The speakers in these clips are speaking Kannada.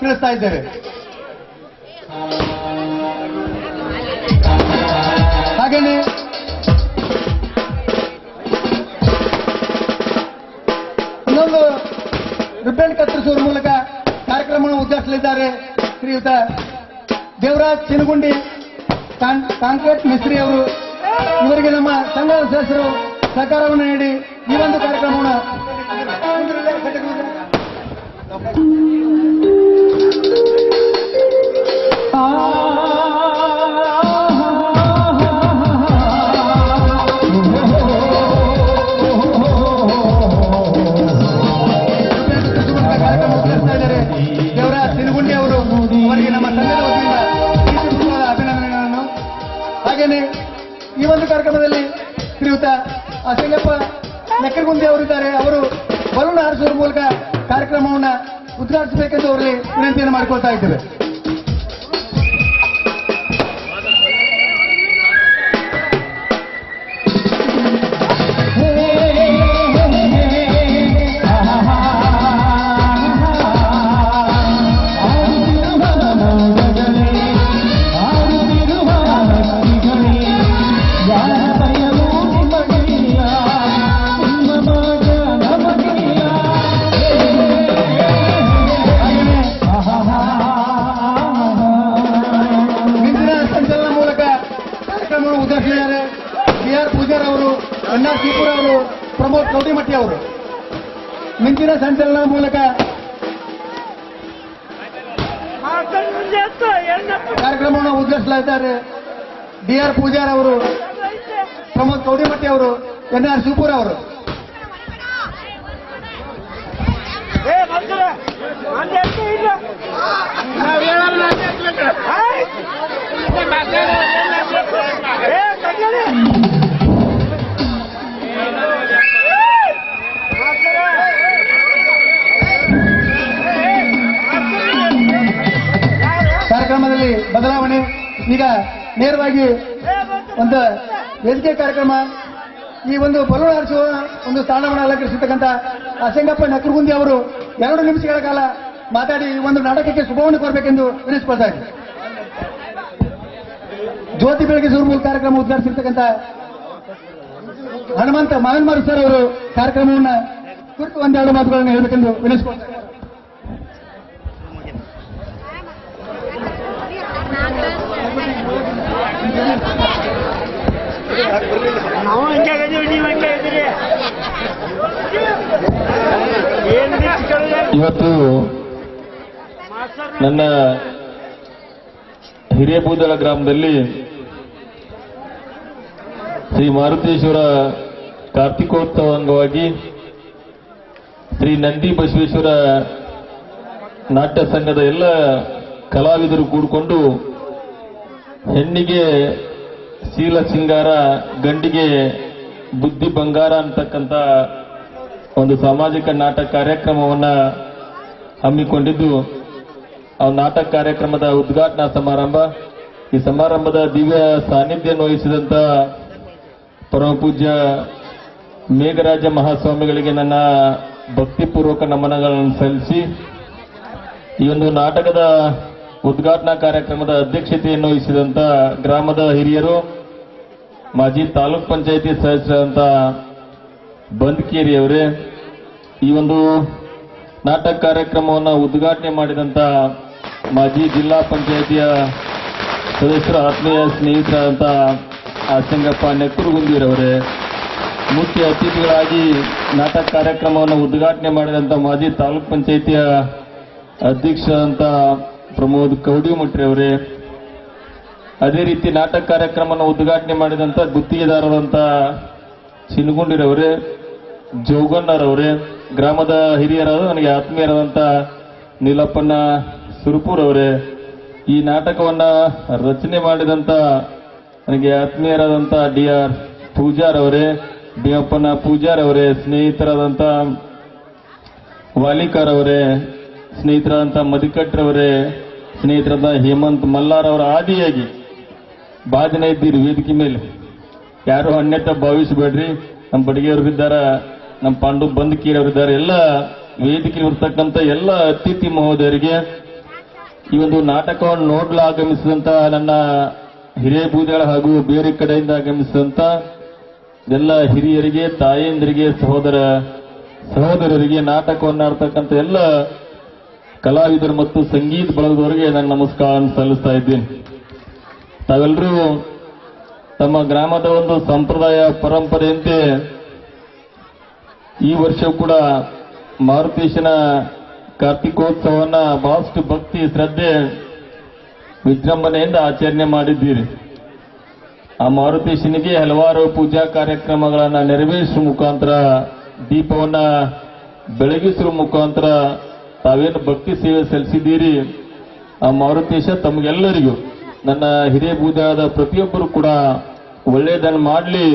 ತಿಳಿಸ್ತಾ ಇದ್ದೇವೆ. ಹಾಗೇನೆ. ಇನ್ನೊಂದು ರಿಬ್ಬನ್ ಕತ್ತರಿಸುವ ಮೂಲಕ ಕಾರ್ಯಕ್ರಮವನ್ನು ಉದ್ಘಾಟಿಸಲಿದ್ದಾರೆ ಶ್ರೀಯುತ ದೇವರಾಜ್ ಚಿನಗುಂಡಿ ಕಾಂಕ್ರೇಟ್ ಮಿಸ್ತ್ರಿ ಅವರು. ಇವರಿಗೆ ನಮ್ಮ ಸಂಘದ ಸದಸ್ಯರು ಸಹಕಾರವನ್ನು ನೀಡಿ ಈ ಒಂದು ಕಾರ್ಯಕ್ರಮವನ್ನು. ಈ ಒಂದು ಕಾರ್ಯಕ್ರಮದಲ್ಲಿ ಅಸಂಗಪ್ಪ ನೆಕ್ಕರಗುಂದಿ ಅವರಿದ್ದಾರೆ. ಅವರು ಬಲೂನ್ ಹಾರಿಸುವ ಮೂಲಕ ಕಾರ್ಯಕ್ರಮವನ್ನು ಉದ್ಘಾಟಿಸಬೇಕೆಂದು ಅವರಲ್ಲಿ ವಿನಂತಿಯನ್ನು ಮಾಡಿಕೊಳ್ತಾ ಇದ್ದೇವೆ. ಮಿಂಚಿನ ಸಂಚಲನ ಮೂಲಕ. ಕಾರ್ಯಕ್ರಮವನ್ನು ಉದ್ಘಾಟಿಸಲಾಗಿದ್ದಾರೆ ಡಿ ಆರ್ ಪೂಜಾರ್ ಅವರು, ಪ್ರಮೋದ್ ಕೌಡಿಮಟ್ಟಿ ಅವರು ಎನ್ ಆರ್ ಶಿವಪುರ ಅವರು. ಕಾರ್ಯಕ್ರಮದಲ್ಲಿ ಬದಲಾವಣೆ ಈಗ ನೇರವಾಗಿ ಒಂದು ವೇದಿಕೆ ಕಾರ್ಯಕ್ರಮ, ಈ ಒಂದು ಬಲೂನ್ ಹಾರಿಸುವ ಒಂದು ಸ್ಥಾನವನ್ನು ಅಲಂಕರಿಸಿರ್ತಕ್ಕಂಥ ಅಸಂಗಪ್ಪ ನಕರುಗುಂದಿ ಅವರು ಎರಡು ನಿಮಿಷಗಳ ಕಾಲ ಮಾತಾಡಿ ಈ ಒಂದು ನಾಟಕಕ್ಕೆ ಶುಭವನ್ನು ಕೋರಬೇಕೆಂದು ತಿಳಿಸಿಕೊಳ್ತಾ ಜ್ಯೋತಿ ಬೆಳಗ್ಗೆ ಸೂರ್ಮೂಲ್ ಕಾರ್ಯಕ್ರಮ ಉದ್ಘಾಟಿಸಿರ್ತಕ್ಕಂಥ ಹನುಮಂತ ಮಹನ್ಮಾರ್ ಸರ್ ಅವರು ಕಾರ್ಯಕ್ರಮವನ್ನ ಕುರಿತು ಒಂದೆರಡು ಮಾತುಗಳನ್ನು ಹೇಳಬೇಕೆಂದು ವಿನಿಸ್ಕೊಳ್ತಾ ಇದ್ದಾರೆ ಇವತ್ತು ನನ್ನ ಹಿರೇಬೂದಳ ಗ್ರಾಮದಲ್ಲಿ ಶ್ರೀ ಮಾರುತೇಶ್ವರ ಕಾರ್ತಿಕೋತ್ಸವ ಅಂಗವಾಗಿ ಶ್ರೀ ನಂದಿ ಬಸವೇಶ್ವರ ನಾಟ್ಯ ಸಂಘದ ಎಲ್ಲ ಕಲಾವಿದರು ಕೂಡಿಕೊಂಡು ಹೆಣ್ಣಿಗೆ ಶೀಲ ಸಿಂಗಾರ ಗಂಡಿಗೆ ಬುದ್ಧಿ ಬಂಗಾರ ಅಂತಕ್ಕಂಥ ಒಂದು ಸಾಮಾಜಿಕ ನಾಟಕ ಕಾರ್ಯಕ್ರಮವನ್ನು ಹಮ್ಮಿಕೊಂಡಿದ್ದು, ಆ ನಾಟಕ ಕಾರ್ಯಕ್ರಮದ ಉದ್ಘಾಟನಾ ಸಮಾರಂಭ. ಈ ಸಮಾರಂಭದ ದಿವ್ಯ ಸಾನ್ನಿಧ್ಯ ವಹಿಸಿದಂಥ ಪರಮ ಪೂಜ್ಯ ಮೇಘರಾಜ ಮಹಾಸ್ವಾಮಿಗಳಿಗೆ ನನ್ನ ಭಕ್ತಿಪೂರ್ವಕ ನಮನಗಳನ್ನು ಸಲ್ಲಿಸಿ, ಈ ಒಂದು ನಾಟಕದ ಉದ್ಘಾಟನಾ ಕಾರ್ಯಕ್ರಮದ ಅಧ್ಯಕ್ಷತೆಯನ್ನು ವಹಿಸಿದಂತ ಗ್ರಾಮದ ಹಿರಿಯರು, ಮಾಜಿ ತಾಲೂಕ್ ಪಂಚಾಯಿತಿ ಬಂದ್ಕೇರಿ ಅವರೇ ಈ ಒಂದು ನಾಟಕ ಕಾರ್ಯಕ್ರಮವನ್ನು ಉದ್ಘಾಟನೆ ಮಾಡಿದಂತ ಮಾಜಿ ಜಿಲ್ಲಾ ಪಂಚಾಯತಿಯ ಸದಸ್ಯರ, ಆತ್ಮೀಯ ಸ್ನೇಹಿತರಾದಂಥ ಆಸಂಗಪ್ಪ ನೆಕ್ಕುರುಗುಂದಿರವರೇ, ಮುಖ್ಯ ಅತಿಥಿಗಳಾಗಿ ನಾಟಕ ಕಾರ್ಯಕ್ರಮವನ್ನು ಉದ್ಘಾಟನೆ ಮಾಡಿದಂಥ ಮಾಜಿ ತಾಲೂಕ್ ಪಂಚಾಯತಿಯ ಅಧ್ಯಕ್ಷರಾದಂಥ ಪ್ರಮೋದ್ ಕೌಡಿಮಟ್ರಿ ಅವರೇ ಅದೇ ರೀತಿ ನಾಟಕ ಕಾರ್ಯಕ್ರಮವನ್ನು ಉದ್ಘಾಟನೆ ಮಾಡಿದಂಥ ಗುತ್ತಿಗೆದಾರರಂತ ಚಿನ್ಗುಂಡಿರವರೇ ಜೋಗಣ್ಣರವರೇ, ಗ್ರಾಮದ ಹಿರಿಯರಾದ ನನಗೆ ಆತ್ಮೀಯರಾದಂಥ ನೀಲಪ್ಪಣ್ಣ ಸುರ್ಪೂರ್ ಅವರೇ ಈ ನಾಟಕವನ್ನು ರಚನೆ ಮಾಡಿದಂಥ ನನಗೆ ಆತ್ಮೀಯರಾದಂಥ ಡಿ ಆರ್ ಪೂಜಾರ್ ಅವರೇ ಭೀಮಪ್ಪನ ಪೂಜಾರ್ ಅವರೇ ಸ್ನೇಹಿತರಾದಂಥ ವಾಲಿಕಾರ್ ಅವರೇ ಸ್ನೇಹಿತರಾದಂಥ ಮದಿಕಟ್ರವರೇ ಸ್ನೇಹಿತರಾದ ಹೇಮಂತ್ ಮಲ್ಲಾರ್ ಅವರ ಆದಿಯಾಗಿ ಭಾಜನ ಇದ್ದೀರಿ ವೇದಿಕೆ ಮೇಲೆ. ಯಾರು ಅನ್ಯತ ಭಾವಿಸಬೇಡ್ರಿ. ನಮ್ಮ ಬಡಿಗೆಯವರು ಇದ್ದಾರ, ನಮ್ಮ ಪಾಂಡು ಬಂದ್ ಕೀರವ್ರು ಇದ್ದಾರೆ. ಎಲ್ಲ ವೇದಿಕೆ ಇರ್ತಕ್ಕಂಥ ಎಲ್ಲ ಅತಿಥಿ ಮಹೋದಯರಿಗೆ ಈ ಒಂದು ನಾಟಕವನ್ನು ನೋಡಲು ಆಗಮಿಸಿದಂತ ನನ್ನ ಹಿರಿಯ ಬೂದಿಗಳ ಹಾಗೂ ಬೇರೆ ಕಡೆಯಿಂದ ಆಗಮಿಸಿದಂತ ಎಲ್ಲ ಹಿರಿಯರಿಗೆ, ತಾಯಂದಿರಿಗೆ, ಸಹೋದರ ಸಹೋದರರಿಗೆ ನಾಟಕವನ್ನು ಆಡ್ತಕ್ಕಂಥ ಎಲ್ಲ ಕಲಾವಿದರು ಮತ್ತು ಸಂಗೀತ ಬಳಗದವರಿಗೆ ನಾನು ನಮಸ್ಕಾರ ಸಲ್ಲಿಸ್ತಾ ಇದ್ದೀನಿ. ತಾವೆಲ್ಲರೂ ತಮ್ಮ ಗ್ರಾಮದ ಒಂದು ಸಂಪ್ರದಾಯ ಪರಂಪರೆಯಂತೆ ಈ ವರ್ಷ ಕೂಡ ಮಾರುತೇಶನ ಕಾರ್ತಿಕೋತ್ಸವವನ್ನು ಬಹಳಷ್ಟು ಭಕ್ತಿ ಶ್ರದ್ಧೆ ವಿಜೃಂಭಣೆಯಿಂದ ಆಚರಣೆ ಮಾಡಿದ್ದೀರಿ. ಆ ಮಾರುತೇಶನಿಗೆ ಹಲವಾರು ಪೂಜಾ ಕಾರ್ಯಕ್ರಮಗಳನ್ನು ನೆರವೇರಿಸುವ ಮುಖಾಂತರ, ದೀಪವನ್ನು ಬೆಳಗಿಸುವ ಮುಖಾಂತರ ತಾವೇನು ಭಕ್ತಿ ಸೇವೆ ಸಲ್ಲಿಸಿದ್ದೀರಿ? ಮಾರುತೇಶ ತಮಗೆಲ್ಲರಿಗೂ. ನನ್ನ ಹಿರಿಯ ಬೂದಾದ ಪ್ರತಿಯೊಬ್ಬರು ಕೂಡ ಒಳ್ಳೆಯದನ್ನು ಮಾಡಲಿ.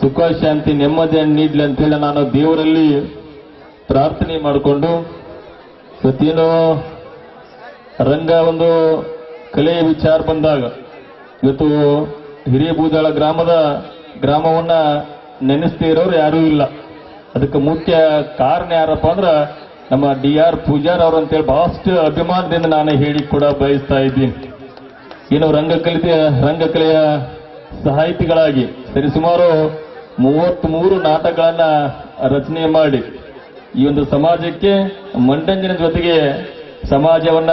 ಸುಖ, ಶಾಂತಿ ನೆಮ್ಮದಿಯನ್ನು ನೀಡಲಿ ಅಂತೇಳಿ ನಾನು ದೇವರಲ್ಲಿ ಪ್ರಾರ್ಥನೆ ಮಾಡಿಕೊಂಡು ಇವತ್ತೇನು ರಂಗ ಒಂದು ಕಲೆಯ ವಿಚಾರ ಬಂದಾಗ ಇವತ್ತು ಹಿರಿಯ ಬೂದಾಳ ಗ್ರಾಮದ ಗ್ರಾಮವನ್ನ ನೆನೆಸ್ದೇ ಇರೋರು ಯಾರೂ ಇಲ್ಲ. ಅದಕ್ಕೆ ಮುಖ್ಯ ಕಾರಣ ಯಾರಪ್ಪ ಅಂದ್ರ ನಮ್ಮ ಡಿ ಆರ್ ಪೂಜಾರ್ ಅವರು ಅಂತೇಳಿ ಬಹಳಷ್ಟು ಅಭಿಮಾನದಿಂದ ನಾನು ಹೇಳಿ ಕೂಡ ಬಯಸ್ತಾ ಇದ್ದೀನಿ. ಏನು ರಂಗಕಲಿತ, ರಂಗಕಲೆಯ ಸಾಹಿತಿಗಳಾಗಿ ಸರಿಸುಮಾರು ಮೂವತ್ತ್ ನಾಟಕಗಳನ್ನ ರಚನೆ ಮಾಡಿ ಈ ಒಂದು ಸಮಾಜಕ್ಕೆ ಮಂಡಂಜನ ಜೊತೆಗೆ ಸಮಾಜವನ್ನ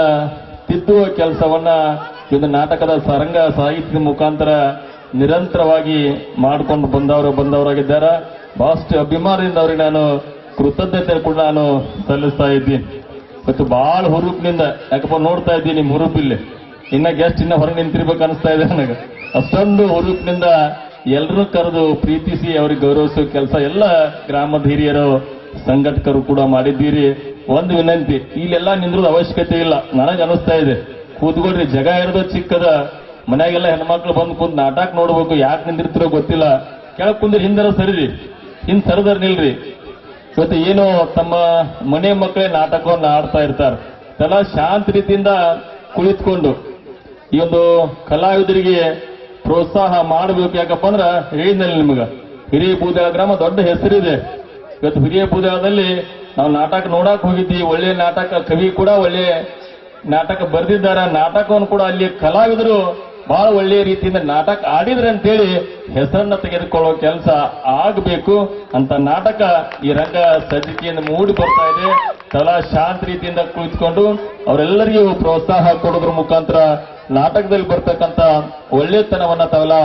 ತಿದ್ದುವ ಕೆಲಸವನ್ನ ಈ ಒಂದು ನಾಟಕದ ಸರಂಗ ಸಾಹಿತ್ಯದ ಮುಖಾಂತರ ನಿರಂತರವಾಗಿ ಮಾಡಿಕೊಂಡು ಬಂದವರು ಬಂದವರಾಗಿದ್ದಾರೆ. ಬಹಳಷ್ಟು ಅಭಿಮಾನದಿಂದ ಅವರಿಗೆ ನಾನು ಕೃತಜ್ಞತೆ ಕೂಡ ನಾನು ಸಲ್ಲಿಸ್ತಾ ಇದ್ದೀನಿ. ಮತ್ತು ಭಾಳ ಹುರುಪಿನಿಂದ, ಯಾಕಪ್ಪ ನೋಡ್ತಾ ಇದ್ದೀನಿ ನಿಮ್ಮ ಹುರುಪಿಲ್ಲಿ ಇನ್ನ ಗೆಸ್ಟ್ ಇನ್ನ ಹೊರಗೆ ನಿಂತಿರ್ಬೇಕು ಅನಿಸ್ತಾ ಇದೆ ನನಗೆ. ಅಷ್ಟೊಂದು ಹುರುಪಿನಿಂದ ಎಲ್ಲರೂ ಕರೆದು ಪ್ರೀತಿಸಿ ಅವ್ರಿಗೆ ಗೌರವಿಸೋ ಕೆಲಸ ಎಲ್ಲ ಗ್ರಾಮದ ಹಿರಿಯರು, ಸಂಘಟಕರು ಕೂಡ ಮಾಡಿದ್ದೀರಿ. ಒಂದು ವಿನಂತಿ, ಇಲ್ಲೆಲ್ಲ ನಿಂದ್ರದ ಅವಶ್ಯಕತೆ ಇಲ್ಲ. ನನಗೆ ಅನಿಸ್ತಾ ಇದೆ, ಕೂತ್ಕೊಳ್ರಿ, ಜಗ ಇರೋದು ಚಿಕ್ಕದ ಮನ್ಯಾಗೆಲ್ಲ ಹೆಣ್ಮಕ್ಳು ಬಂದು ಕುಂತು ನಾಟಕ ನೋಡ್ಬೇಕು, ಯಾಕೆ ನಿಂದಿರ್ತಿರೋ ಗೊತ್ತಿಲ್ಲ. ಕೆಳಗೆ ಕುಂದ್ರಿ ಹಿಂದರ ಸರಿರಿ. ಹಿಂದ್ ಸರದರ್ ನಿಲ್ರಿ. ಇವತ್ತು ಏನು ತಮ್ಮ ಮನೆ ಮಕ್ಕಳೇ ನಾಟಕವನ್ನು ಆಡ್ತಾ ಇರ್ತಾರೆ. ಎಲ್ಲ ಶಾಂತ ರೀತಿಯಿಂದ ಕುಳಿತುಕೊಂಡು ಈ ಒಂದು ಕಲಾವಿದರಿಗೆ ಪ್ರೋತ್ಸಾಹ ಮಾಡಬೇಕು ಯಾಕಪ್ಪ ಅಂದ್ರೆ ಹೇಳಿದ್ನಲ್ಲಿ ನಿಮಗ. ಹಿರಿಯ ಬೂದಾಳ ಗ್ರಾಮ ದೊಡ್ಡ ಹೆಸರಿದೆ. ಇವತ್ತು ಹಿರಿಯ ಬೂದಾಳದಲ್ಲಿ ನಾವು ನಾಟಕ ನೋಡಕ್ ಹೋಗಿದ್ವಿ. ಒಳ್ಳೆ ನಾಟಕ ಕವಿ ಕೂಡ ಒಳ್ಳೆ ನಾಟಕ ಬರೆದಿದ್ದಾರೆ. ನಾಟಕವನ್ನು ಕೂಡ ಅಲ್ಲಿ ಕಲಾವಿದರು ಬಹಳ ಒಳ್ಳೆಯ ರೀತಿಯಿಂದ ನಾಟಕ ಆಡಿದ್ರೆ ಅಂತೇಳಿ ಹೆಸರನ್ನ ತೆಗೆದುಕೊಳ್ಳೋ ಕೆಲಸ ಆಗಬೇಕು ಅಂತ ನಾಟಕ ಈ ರಂಗ ಸಜ್ಜಿಕೆಯಿಂದ ಮೂಡಿ ಬರ್ತಾ ಇದೆ. ತಲಾ ಶಾಂತ ರೀತಿಯಿಂದ ಕುಳಿತುಕೊಂಡು ಅವರೆಲ್ಲರಿಗೂ ಪ್ರೋತ್ಸಾಹ ಕೊಡೋದ್ರ ಮುಖಾಂತರ ನಾಟಕದಲ್ಲಿ ಬರ್ತಕ್ಕಂಥ ಒಳ್ಳೆತನವನ್ನ ತಾವೆಲ್ಲ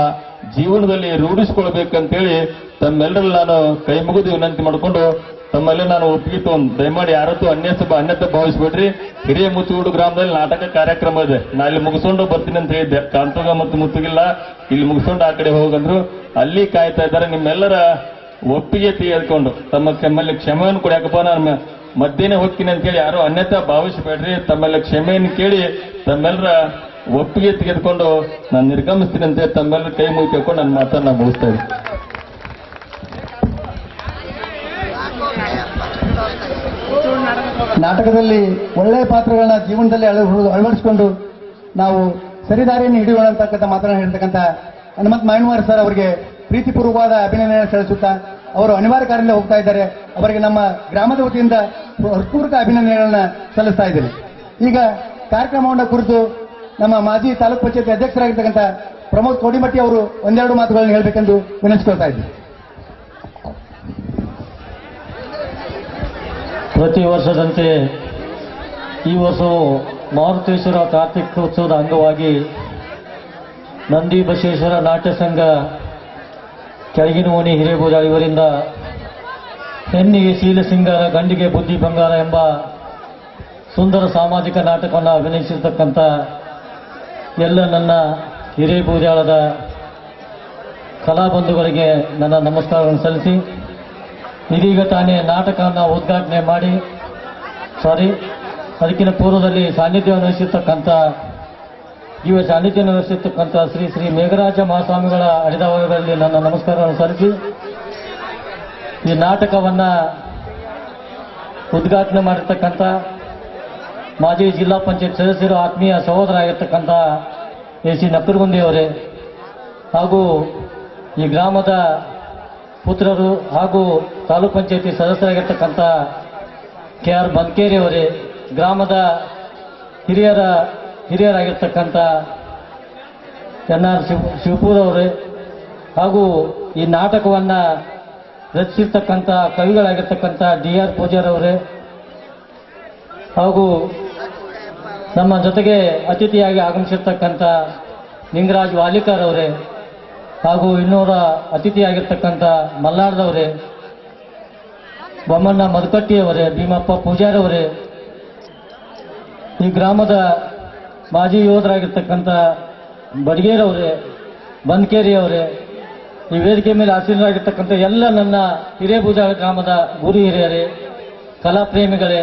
ಜೀವನದಲ್ಲಿ ರೂಢಿಸಿಕೊಳ್ಬೇಕಂತೇಳಿ ತಮ್ಮೆಲ್ಲರಲ್ಲಿ ನಾನು ಕೈ ಮುಗಿದು ವಿನಂತಿ ಮಾಡಿಕೊಂಡು ತಮ್ಮಲ್ಲಿ ನಾನು ಒಪ್ಪಿಗೆ ತಗೊಂಡು, ದಯಮಾಡಿ ಯಾರತ್ತೂ ಅನ್ಯಸ ಅನ್ಯತೆ ಭಾವಿಸ್ಬೇಡ್ರಿ. ಹಿರಿಯ ಮುತ್ತುಗೂಡು ಗ್ರಾಮದಲ್ಲಿ ನಾಟಕ ಕಾರ್ಯಕ್ರಮ ಇದೆ. ನಾ ಇಲ್ಲಿ ಮುಗಿಸ್ಕೊಂಡು ಬರ್ತೀನಿ ಅಂತ ಹೇಳಿದ್ದೆ. ಕಾಂತಗ ಮತ್ತು ಮುತ್ತುಗಿಲ್ಲ, ಇಲ್ಲಿ ಮುಗಿಸ್ಕೊಂಡು ಆ ಕಡೆ ಹೋಗಂದ್ರು. ಅಲ್ಲಿ ಕಾಯ್ತಾ ಇದ್ದಾರೆ. ನಿಮ್ಮೆಲ್ಲರ ಒಪ್ಪಿಗೆ ತೆಗೆದುಕೊಂಡು, ತಮ್ಮ ತಮ್ಮಲ್ಲಿ ಕ್ಷಮೆಯನ್ನು ಕೊಡ್ಯಾಕಪ್ಪ ಯಾಕಪ್ಪ ನಾನು ಮಧ್ಯಾಹ್ನ ಹೋಗ್ತೀನಿ ಅಂತ ಹೇಳಿ ಯಾರು ಅನ್ಯತಾ ಭಾವಿಸಬೇಡ್ರಿ. ತಮ್ಮೆಲ್ಲ ಕ್ಷಮೆಯನ್ನು ಕೇಳಿ, ತಮ್ಮೆಲ್ಲರ ಒಪ್ಪಿಗೆ ತೆಗೆದುಕೊಂಡು ನಾನು ನಿರ್ಗಮಿಸ್ತೀನಿ ಅಂತ ತಮ್ಮೆಲ್ಲರ ಕೈ ಮುಗಿಕೊಂಡು ನನ್ನ ಮಾತನ್ನ ಮುಗಿಸ್ತಾ ಇದ್ದೀನಿ. ನಾಟಕದಲ್ಲಿ ಒಳ್ಳೆಯ ಪಾತ್ರಗಳನ್ನ ಜೀವನದಲ್ಲಿ ಅಳ- ಅಳವಡಿಸಿಕೊಂಡು ನಾವು ಸರಿದಾರಿಯನ್ನು ಹಿಡಿಯೋಣ ಅಂತಕ್ಕಂಥ ಮಾತನ್ನು ಹೇಳ್ತಕ್ಕಂಥ ಹನುಮಂತ್ ಮಾಯನ್ವಾರ್ ಸರ್ ಅವರಿಗೆ ಪ್ರೀತಿಪೂರ್ವಕವಾದ ಅಭಿನಂದನೆ ಸಲ್ಲಿಸುತ್ತಾ ಅವರು ಅನಿವಾರ್ಯ ಕಾರ್ಯದಿಂದ ಹೋಗ್ತಾ ಇದ್ದಾರೆ. ಅವರಿಗೆ ನಮ್ಮ ಗ್ರಾಮದ ವತಿಯಿಂದ ಹೃತ್ಪೂರ್ವಕ ಅಭಿನಂದನೆಗಳನ್ನ ಸಲ್ಲಿಸ್ತಾ ಇದ್ದೇನೆ. ಈಗ ಕಾರ್ಯಕ್ರಮವನ್ನು ಕುರಿತು ನಮ್ಮ ಮಾಜಿ ತಾಲೂಕು ಪಂಚಾಯತ್ ಅಧ್ಯಕ್ಷರಾಗಿರ್ತಕ್ಕಂಥ ಪ್ರಮೋದ್ ಕೋಡಿಮಟ್ಟಿ ಅವರು ಒಂದೆರಡು ಮಾತುಗಳನ್ನು ಹೇಳಬೇಕೆಂದು ವಿನಂತಿಸ್ಕೊಳ್ತಾ ಇದ್ದೀನಿ. ಪ್ರತಿ ವರ್ಷದಂತೆ ಈ ವರ್ಷವು ಮಾರುತೇಶ್ವರ ಕಾರ್ತಿಕೋತ್ಸವದ ಅಂಗವಾಗಿ ನಂದಿ ಬಸವೇಶ್ವರ ನಾಟ್ಯ ಸಂಘ ಕೆಳಗಿನ ಓಣಿ ಹಿರೇಬೂಜ ಇವರಿಂದ ಹೆಣ್ಣಿಗೆ ಶೀಲ ಸಿಂಗಾರ, ಗಂಡಿಗೆ ಬುದ್ಧಿ ಬಂಗಾರ ಎಂಬ ಸುಂದರ ಸಾಮಾಜಿಕ ನಾಟಕವನ್ನು ಅಭಿನಯಿಸಿರ್ತಕ್ಕಂಥ ಎಲ್ಲ ನನ್ನ ಹಿರೇಬೂಜಾಳದ ಕಲಾಬಂಧುಗಳಿಗೆ ನನ್ನ ನಮಸ್ಕಾರವನ್ನು ಸಲ್ಲಿಸಿ ಇದೀಗ ತಾನೇ ನಾಟಕವನ್ನು ಉದ್ಘಾಟನೆ ಮಾಡಿ ಸಾರಿ ಅದಕ್ಕಿಂತ ಪೂರ್ವದಲ್ಲಿ ಸಾನ್ನಿಧ್ಯವನ್ನು ವಹಿಸಿರ್ತಕ್ಕಂಥ ಇವ ಸಾನ್ನಿಧ್ಯವನ್ನು ವಹಿಸಿರ್ತಕ್ಕಂಥ ಶ್ರೀ ಶ್ರೀ ಮೇಘರಾಜ ಮಹಾಸ್ವಾಮಿಗಳ ಅಡಿದವರಲ್ಲಿ ನನ್ನ ನಮಸ್ಕಾರವನ್ನು ಸಲ್ಲಿಸಿ, ಈ ನಾಟಕವನ್ನು ಉದ್ಘಾಟನೆ ಮಾಡಿರ್ತಕ್ಕಂಥ ಮಾಜಿ ಜಿಲ್ಲಾ ಪಂಚಾಯತ್ ಸದಸ್ಯರು, ಆತ್ಮೀಯ ಸಹೋದರ ಆಗಿರ್ತಕ್ಕಂಥ ಎ ಸಿ ನಕ್ಕರ್ಗುಂದಿ ಅವರೇ ಹಾಗೂ ಈ ಗ್ರಾಮದ ಪುತ್ರರು ಹಾಗೂ ತಾಲೂಕ್ ಪಂಚಾಯತಿ ಸದಸ್ಯರಾಗಿರ್ತಕ್ಕಂಥ ಕೆ ಆರ್ ಬಂಕೇರಿಯವರೇ ಗ್ರಾಮದ ಹಿರಿಯರ ಹಿರಿಯರಾಗಿರ್ತಕ್ಕಂಥ ಎನ್ ಆರ್ ಶಿವ, ಶಿವಪುರ ಅವರೇ, ಹಾಗೂ ಈ ನಾಟಕವನ್ನು ರಚಿಸಿರ್ತಕ್ಕಂಥ ಕವಿಗಳಾಗಿರ್ತಕ್ಕಂಥ ಡಿ ಆರ್ ಪೂಜಾರ್ ಅವರೇ, ಹಾಗೂ ನಮ್ಮ ಜೊತೆಗೆ ಅತಿಥಿಯಾಗಿ ಆಗಮಿಸಿರ್ತಕ್ಕಂಥ ನಿಂಗರಾಜ್ ವಾಲಿಕರ್ ಅವರೇ ಹಾಗೂ ಇನ್ನೂರ ಅತಿಥಿಯಾಗಿರ್ತಕ್ಕಂಥ ಮಲ್ಲಾರ್ದವರೇ, ಬೊಮ್ಮಣ್ಣ ಮದಕಟ್ಟಿಯವರೇ, ಭೀಮಪ್ಪ ಪೂಜಾರವರೇ, ಈ ಗ್ರಾಮದ ಮಾಜಿ ಯೋಧರಾಗಿರ್ತಕ್ಕಂಥ ಬಡಗೇರವರೇ ಬಂದ್ಕೇರಿಯವರೇ ಈ ವೇದಿಕೆ ಮೇಲೆ ಆಸೀನರಾಗಿರ್ತಕ್ಕಂಥ ಎಲ್ಲ ನನ್ನ ಹಿರೇಬೂಜ ಗ್ರಾಮದ ಗುರು ಹಿರಿಯರೇ ಕಲಾ ಪ್ರೇಮಿಗಳೇ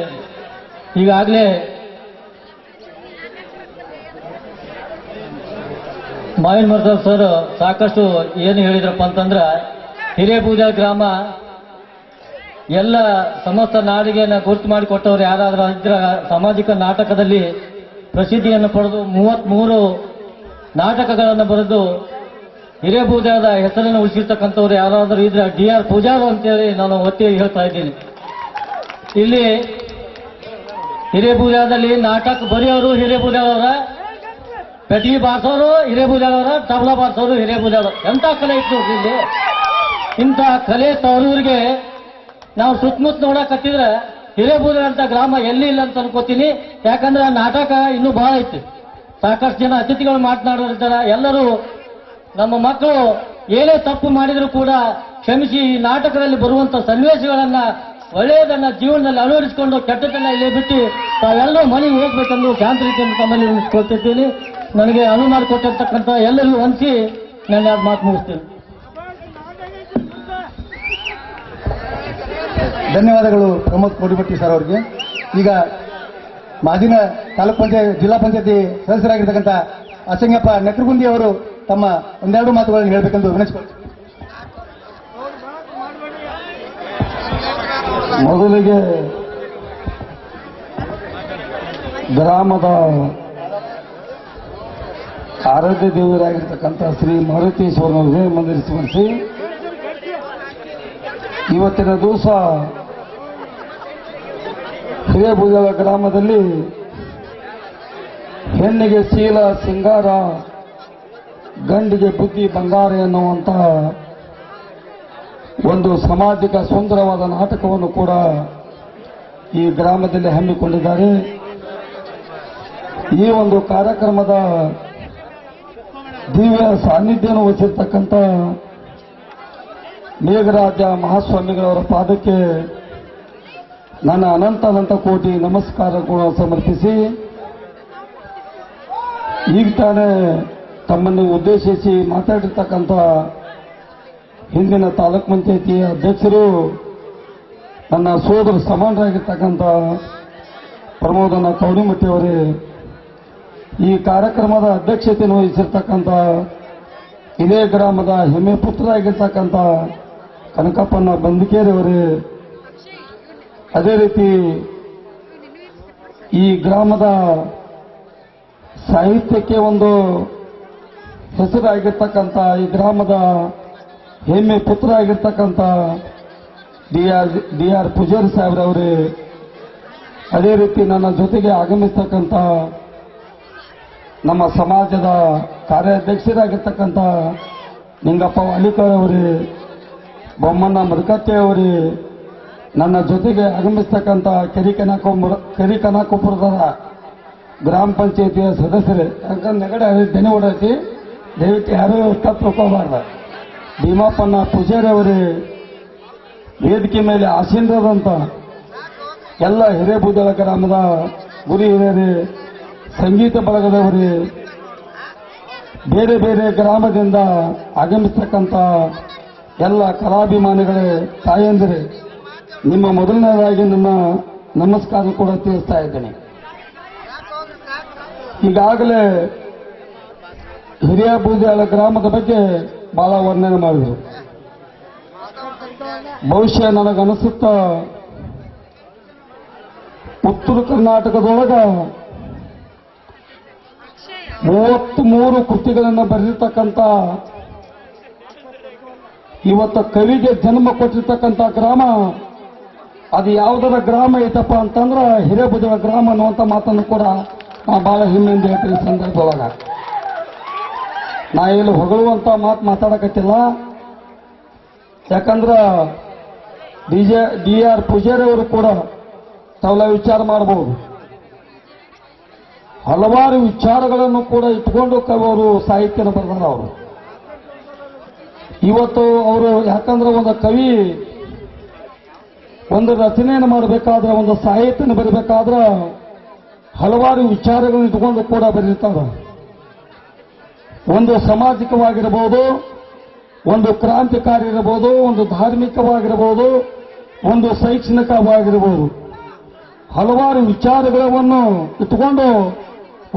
ಈಗಾಗಲೇ ಮಾವಿನ ಮರ್ದಲ್ ಸರ್ ಸಾಕಷ್ಟು ಏನು ಹೇಳಿದ್ರಪ್ಪ ಅಂತಂದ್ರೆ ಹಿರೇಪೂಜ ಗ್ರಾಮ ಎಲ್ಲ ಸಮಸ್ತ ನಾಡಿಗೆ ಗುರುತು ಮಾಡಿಕೊಟ್ಟವ್ರು ಯಾರಾದ್ರೂ ಇದ್ರ ಸಾಮಾಜಿಕ ನಾಟಕದಲ್ಲಿ ಪ್ರಸಿದ್ಧಿಯನ್ನು ಪಡೆದು ಮೂವತ್ತ್ಮೂರು ನಾಟಕಗಳನ್ನು ಬರೆದು ಹಿರೇಬೂಜಾದ ಹೆಸರನ್ನು ಉಳಿಸಿರ್ತಕ್ಕಂಥವ್ರು ಯಾರಾದರೂ ಇದ್ರೆ ಡಿ ಆರ್ ಪೂಜಾರು ಅಂತೇಳಿ ನಾನು ಒತ್ತಿ ಹೇಳ್ತಾ ಇದ್ದೀನಿ. ಇಲ್ಲಿ ಹಿರೇಬೂಜಾದಲ್ಲಿ ನಾಟಕ ಬರೆಯೋರು ಹಿರೇಬೂಜಾರವರ ಪೆಟ್ಟಿಗೆ ಬಾರಿಸೋರು ತಬಲ ತಬಲಾ ಬಾರಿಸೋರು ಹಿರೇಬೂಜಾರವರು ಎಂಥ ಕಲೆ ಇತ್ತು ಇಲ್ಲಿ? ಇಂಥ ಕಲೆ ತವರೂರಿಗೆ ನಾವು ಸುತ್ತಮುತ್ತ ನೋಡಕತ್ತಿದ್ರೆ ಹಿರೇಬೂದ ಅಂತ ಗ್ರಾಮ ಎಲ್ಲಿ ಇಲ್ಲ ಅಂತ ಅನ್ಕೋತೀನಿ. ಯಾಕಂದ್ರೆ ನಾಟಕ ಇನ್ನೂ ಬಹಳ ಐತಿ. ಸಾಕಷ್ಟು ಜನ ಅತಿಥಿಗಳು ಮಾತನಾಡೋರಿದ್ದಾರೆ ಎಲ್ಲರೂ ನಮ್ಮ ಮಕ್ಕಳು ಏನೇ ತಪ್ಪು ಮಾಡಿದರೂ ಕೂಡ ಕ್ಷಮಿಸಿ ಈ ನಾಟಕದಲ್ಲಿ ಬರುವಂತ ಸನ್ನಿವೇಶಗಳನ್ನ ಒಳ್ಳೆಯದನ್ನ ಜೀವನದಲ್ಲಿ ಅಳವಡಿಸಿಕೊಂಡು ಕೆಟ್ಟದನ್ನ ಇಲ್ಲೇ ಬಿಟ್ಟು ತಾವೆಲ್ಲರೂ ಮನೆಗೆ ಹೋಗ್ಬೇಕೆಂದು ಶಾಂತ ರೀತಿಯನ್ನು ತಮ್ಮಲ್ಲಿ ಕೊಡ್ತಿದ್ದೀನಿ ನನಗೆ ಅನುವು ಮಾಡಿಕೊಟ್ಟಿರ್ತಕ್ಕಂಥ ಎಲ್ಲರಿಗೂ ಹೊಂದಿಸಿ ನನ್ನ ಮಾತು ಮುಗಿಸ್ತೀನಿ. ಧನ್ಯವಾದಗಳು ಪ್ರಮೋದ್ ಕೋಡಿಮಟ್ಟಿ ಸರ್ ಅವರಿಗೆ. ಈಗ ಮಾಜಿನ ತಾಲೂಕ್ ಪಂಚಾಯತ್, ಜಿಲ್ಲಾ ಪಂಚಾಯತಿ ಸದಸ್ಯರಾಗಿರ್ತಕ್ಕಂಥ ಅಸಂಗಪ್ಪ ನೆಕ್ರಗುಂದಿ ಅವರು ತಮ್ಮ ಒಂದೆರಡು ಮಾತುಗಳನ್ನು ಹೇಳಬೇಕೆಂದು ವಿನಿಸ್ಕೊಳ್ತೀನಿ ಮೊದಲಿಗೆ ಗ್ರಾಮದ ಆರಾಧ್ಯ ದೇವರಾಗಿರ್ತಕ್ಕಂಥ ಶ್ರೀ ಮಾರುತೇಶ್ವರನ ಹೃದಯ ಮಂದಿರ ಸ್ಮರಿಸಿ, ಇವತ್ತಿನ ದಿವಸ ಹಿರೇಭುಜಲ ಗ್ರಾಮದಲ್ಲಿ ಹೆಣ್ಣಿಗೆ ಶೀಲ, ಸಿಂಗಾರ, ಗಂಡಿಗೆ ಬುದ್ಧಿ, ಬಂಗಾರ ಎನ್ನುವಂತ ಒಂದು ಸಾಮಾಜಿಕ ಸುಂದರವಾದ ನಾಟಕವನ್ನು ಕೂಡ ಈ ಗ್ರಾಮದಲ್ಲಿ ಹಮ್ಮಿಕೊಂಡಿದ್ದಾರೆ. ಈ ಒಂದು ಕಾರ್ಯಕ್ರಮದ ದಿವ್ಯ ಸಾನ್ನಿಧ್ಯವನ್ನು ವಹಿಸಿರ್ತಕ್ಕಂಥ ಮೇಘರಾಜ ಮಹಾಸ್ವಾಮಿಗಳವರ ಪಾದಕ್ಕೆ ನನ್ನ ಅನಂತ ಅನಂತ ಕೋಟಿ ನಮಸ್ಕಾರ ಕೂಡ ಸಮರ್ಪಿಸಿ, ಈಗ ತಾನೇ ತಮ್ಮನ್ನು ಉದ್ದೇಶಿಸಿ ಮಾತಾಡಿರ್ತಕ್ಕಂಥ ಹಿಂದಿನ ತಾಲೂಕ್ ಪಂಚಾಯಿತಿ ಅಧ್ಯಕ್ಷರು ನನ್ನ ಸೋದರ ಸಮಾನರಾಗಿರ್ತಕ್ಕಂಥ ಪ್ರಮೋದನ ಕೌಡಿಮಟ್ಟಿಯವರೇ ಈ ಕಾರ್ಯಕ್ರಮದ ಅಧ್ಯಕ್ಷತೆಯನ್ನು ವಹಿಸಿರ್ತಕ್ಕಂಥ ಇದೇ ಗ್ರಾಮದ ಹೆಮ್ಮೆ ಪುತ್ರರಾಗಿರ್ತಕ್ಕಂಥ ಕನಕಪ್ಪನ ಬಂದಿಕೇರಿಯವರೇ ಅದೇ ರೀತಿ ಈ ಗ್ರಾಮದ ಸಾಹಿತ್ಯಕ್ಕೆ ಒಂದು ಹೆಸರಾಗಿರ್ತಕ್ಕಂಥ ಈ ಗ್ರಾಮದ ಹೆಮ್ಮೆ ಪುತ್ರ ಆಗಿರ್ತಕ್ಕಂಥ D R D R Pujari ಸಾಹೇಬ್ರವರೇ, ಅದೇ ರೀತಿ ನನ್ನ ಜೊತೆಗೆ ಆಗಮಿಸ್ತಕ್ಕಂಥ ನಮ್ಮ ಸಮಾಜದ ಕಾರ್ಯಾಧ್ಯಕ್ಷರಾಗಿರ್ತಕ್ಕಂಥ ನಿಂಗಪ್ಪ ವಾಲಿಕರ್ ಅವರೇ, ಬೊಮ್ಮಣ್ಣ ಮದಕಟ್ಟೆ ಅವರೇ, ನನ್ನ ಜೊತೆಗೆ ಆಗಮಿಸ್ತಕ್ಕಂಥ ಕೆರಿಕನಾಕೊಬ್ಬರ ಕೆರಿಕನಕೊಪುರದ ಗ್ರಾಮ ಪಂಚಾಯತಿಯ ಸದಸ್ಯರೇ. ಯಾಕಂದ್ರೆ ನೆಗಡೆ ದನಿ ಹೊಡೈತಿ ದಯವಿಟ್ಟು ಯಾರೂ ತಪ್ಪು ತಿಳ್ಕೋಬಾರ್ದು ಭೀಮಪ್ಪನ ಪೂಜಾರಿ ಅವರೇ, ವೇದಿಕೆ ಮೇಲೆ ಆಸೀನರಾದಂಥ ಎಲ್ಲ ಹಿರೇಬುದಳ ಗ್ರಾಮದ ಗುರಿ ಹಿರಿಯರೇ, ಸಂಗೀತ ಬಳಗದವರೇ, ಬೇರೆ ಬೇರೆ ಗ್ರಾಮದಿಂದ ಆಗಮಿಸ್ತಕ್ಕಂಥ ಎಲ್ಲ ಕಲಾಭಿಮಾನಿಗಳೇ, ತಾಯಂದಿರೇ, ನಿಮ್ಮ ಮೊದಲನೇದಾಗಿ ನನ್ನ ನಮಸ್ಕಾರ ಕೂಡ ತಿಳಿಸ್ತಾ ಇದ್ದೇನೆ. ಈಗಾಗಲೇ ಹಿರಿಯ ಬೂದಿಯಾಳ ಗ್ರಾಮದ ಬಗ್ಗೆ ಬಹಳ ವರ್ಣನೆ ಮಾಡಿದರು. ಬಹುಶಃ ನನಗನಿಸುತ್ತ ಉತ್ತರ ಕರ್ನಾಟಕದೊಳಗ ಮೂವತ್ತ್ ಮೂರು ಕೃತಿಗಳನ್ನು ಬರೆದಿರ್ತಕ್ಕಂಥ, ಇವತ್ತು ಕವಿಗೆ ಜನ್ಮ ಕೊಟ್ಟಿರ್ತಕ್ಕಂಥ ಗ್ರಾಮ, ಅದು ಯಾವುದರ ಗ್ರಾಮ ಐತಪ್ಪ ಅಂತಂದ್ರೆ ಹಿರೇಬುದರ ಗ್ರಾಮ ಅನ್ನುವಂಥ ಮಾತನ್ನು ಕೂಡ ನಾ ಬಹಳ ಹೆಮ್ಮೆಯಿಂದ ಹೇಳ್ತೀನಿ ಸಂದರ್ಭವಾಗ ನಾ ಇಲ್ಲಿ ಹೊಗಳುವಂತ ಮಾತು ಮಾತಾಡಕತ್ತಿಲ್ಲ. ಯಾಕಂದ್ರ D J, D R Pujari ಅವರು ಕೂಡ ತಾವೆಲ್ಲ ವಿಚಾರ ಮಾಡಬಹುದು ಹಲವಾರು ವಿಚಾರಗಳನ್ನು ಕೂಡ ಇಟ್ಕೊಂಡು ಕವಿ ಅವರು ಸಾಹಿತ್ಯನ ಬರೆದಾರ ಅವರು. ಇವತ್ತು ಅವರು ಯಾಕಂದ್ರೆ ಒಂದು ಕವಿ ಒಂದು ರಚನೆಯನ್ನು ಮಾಡಬೇಕಾದ್ರೆ, ಒಂದು ಸಾಹಿತ್ಯನ ಬರಬೇಕಾದ್ರೆ ಹಲವಾರು ವಿಚಾರಗಳನ್ನು ಇಟ್ಕೊಂಡು ಕೂಡ ಬರೀತಾರೆ. ಒಂದು ಸಾಮಾಜಿಕವಾಗಿರಬಹುದು, ಒಂದು ಕ್ರಾಂತಿಕಾರಿ ಇರಬಹುದು ಒಂದು ಧಾರ್ಮಿಕವಾಗಿರಬಹುದು, ಒಂದು ಶೈಕ್ಷಣಿಕವಾಗಿರಬಹುದು. ಹಲವಾರು ವಿಚಾರಗಳನ್ನು ಇಟ್ಟುಕೊಂಡು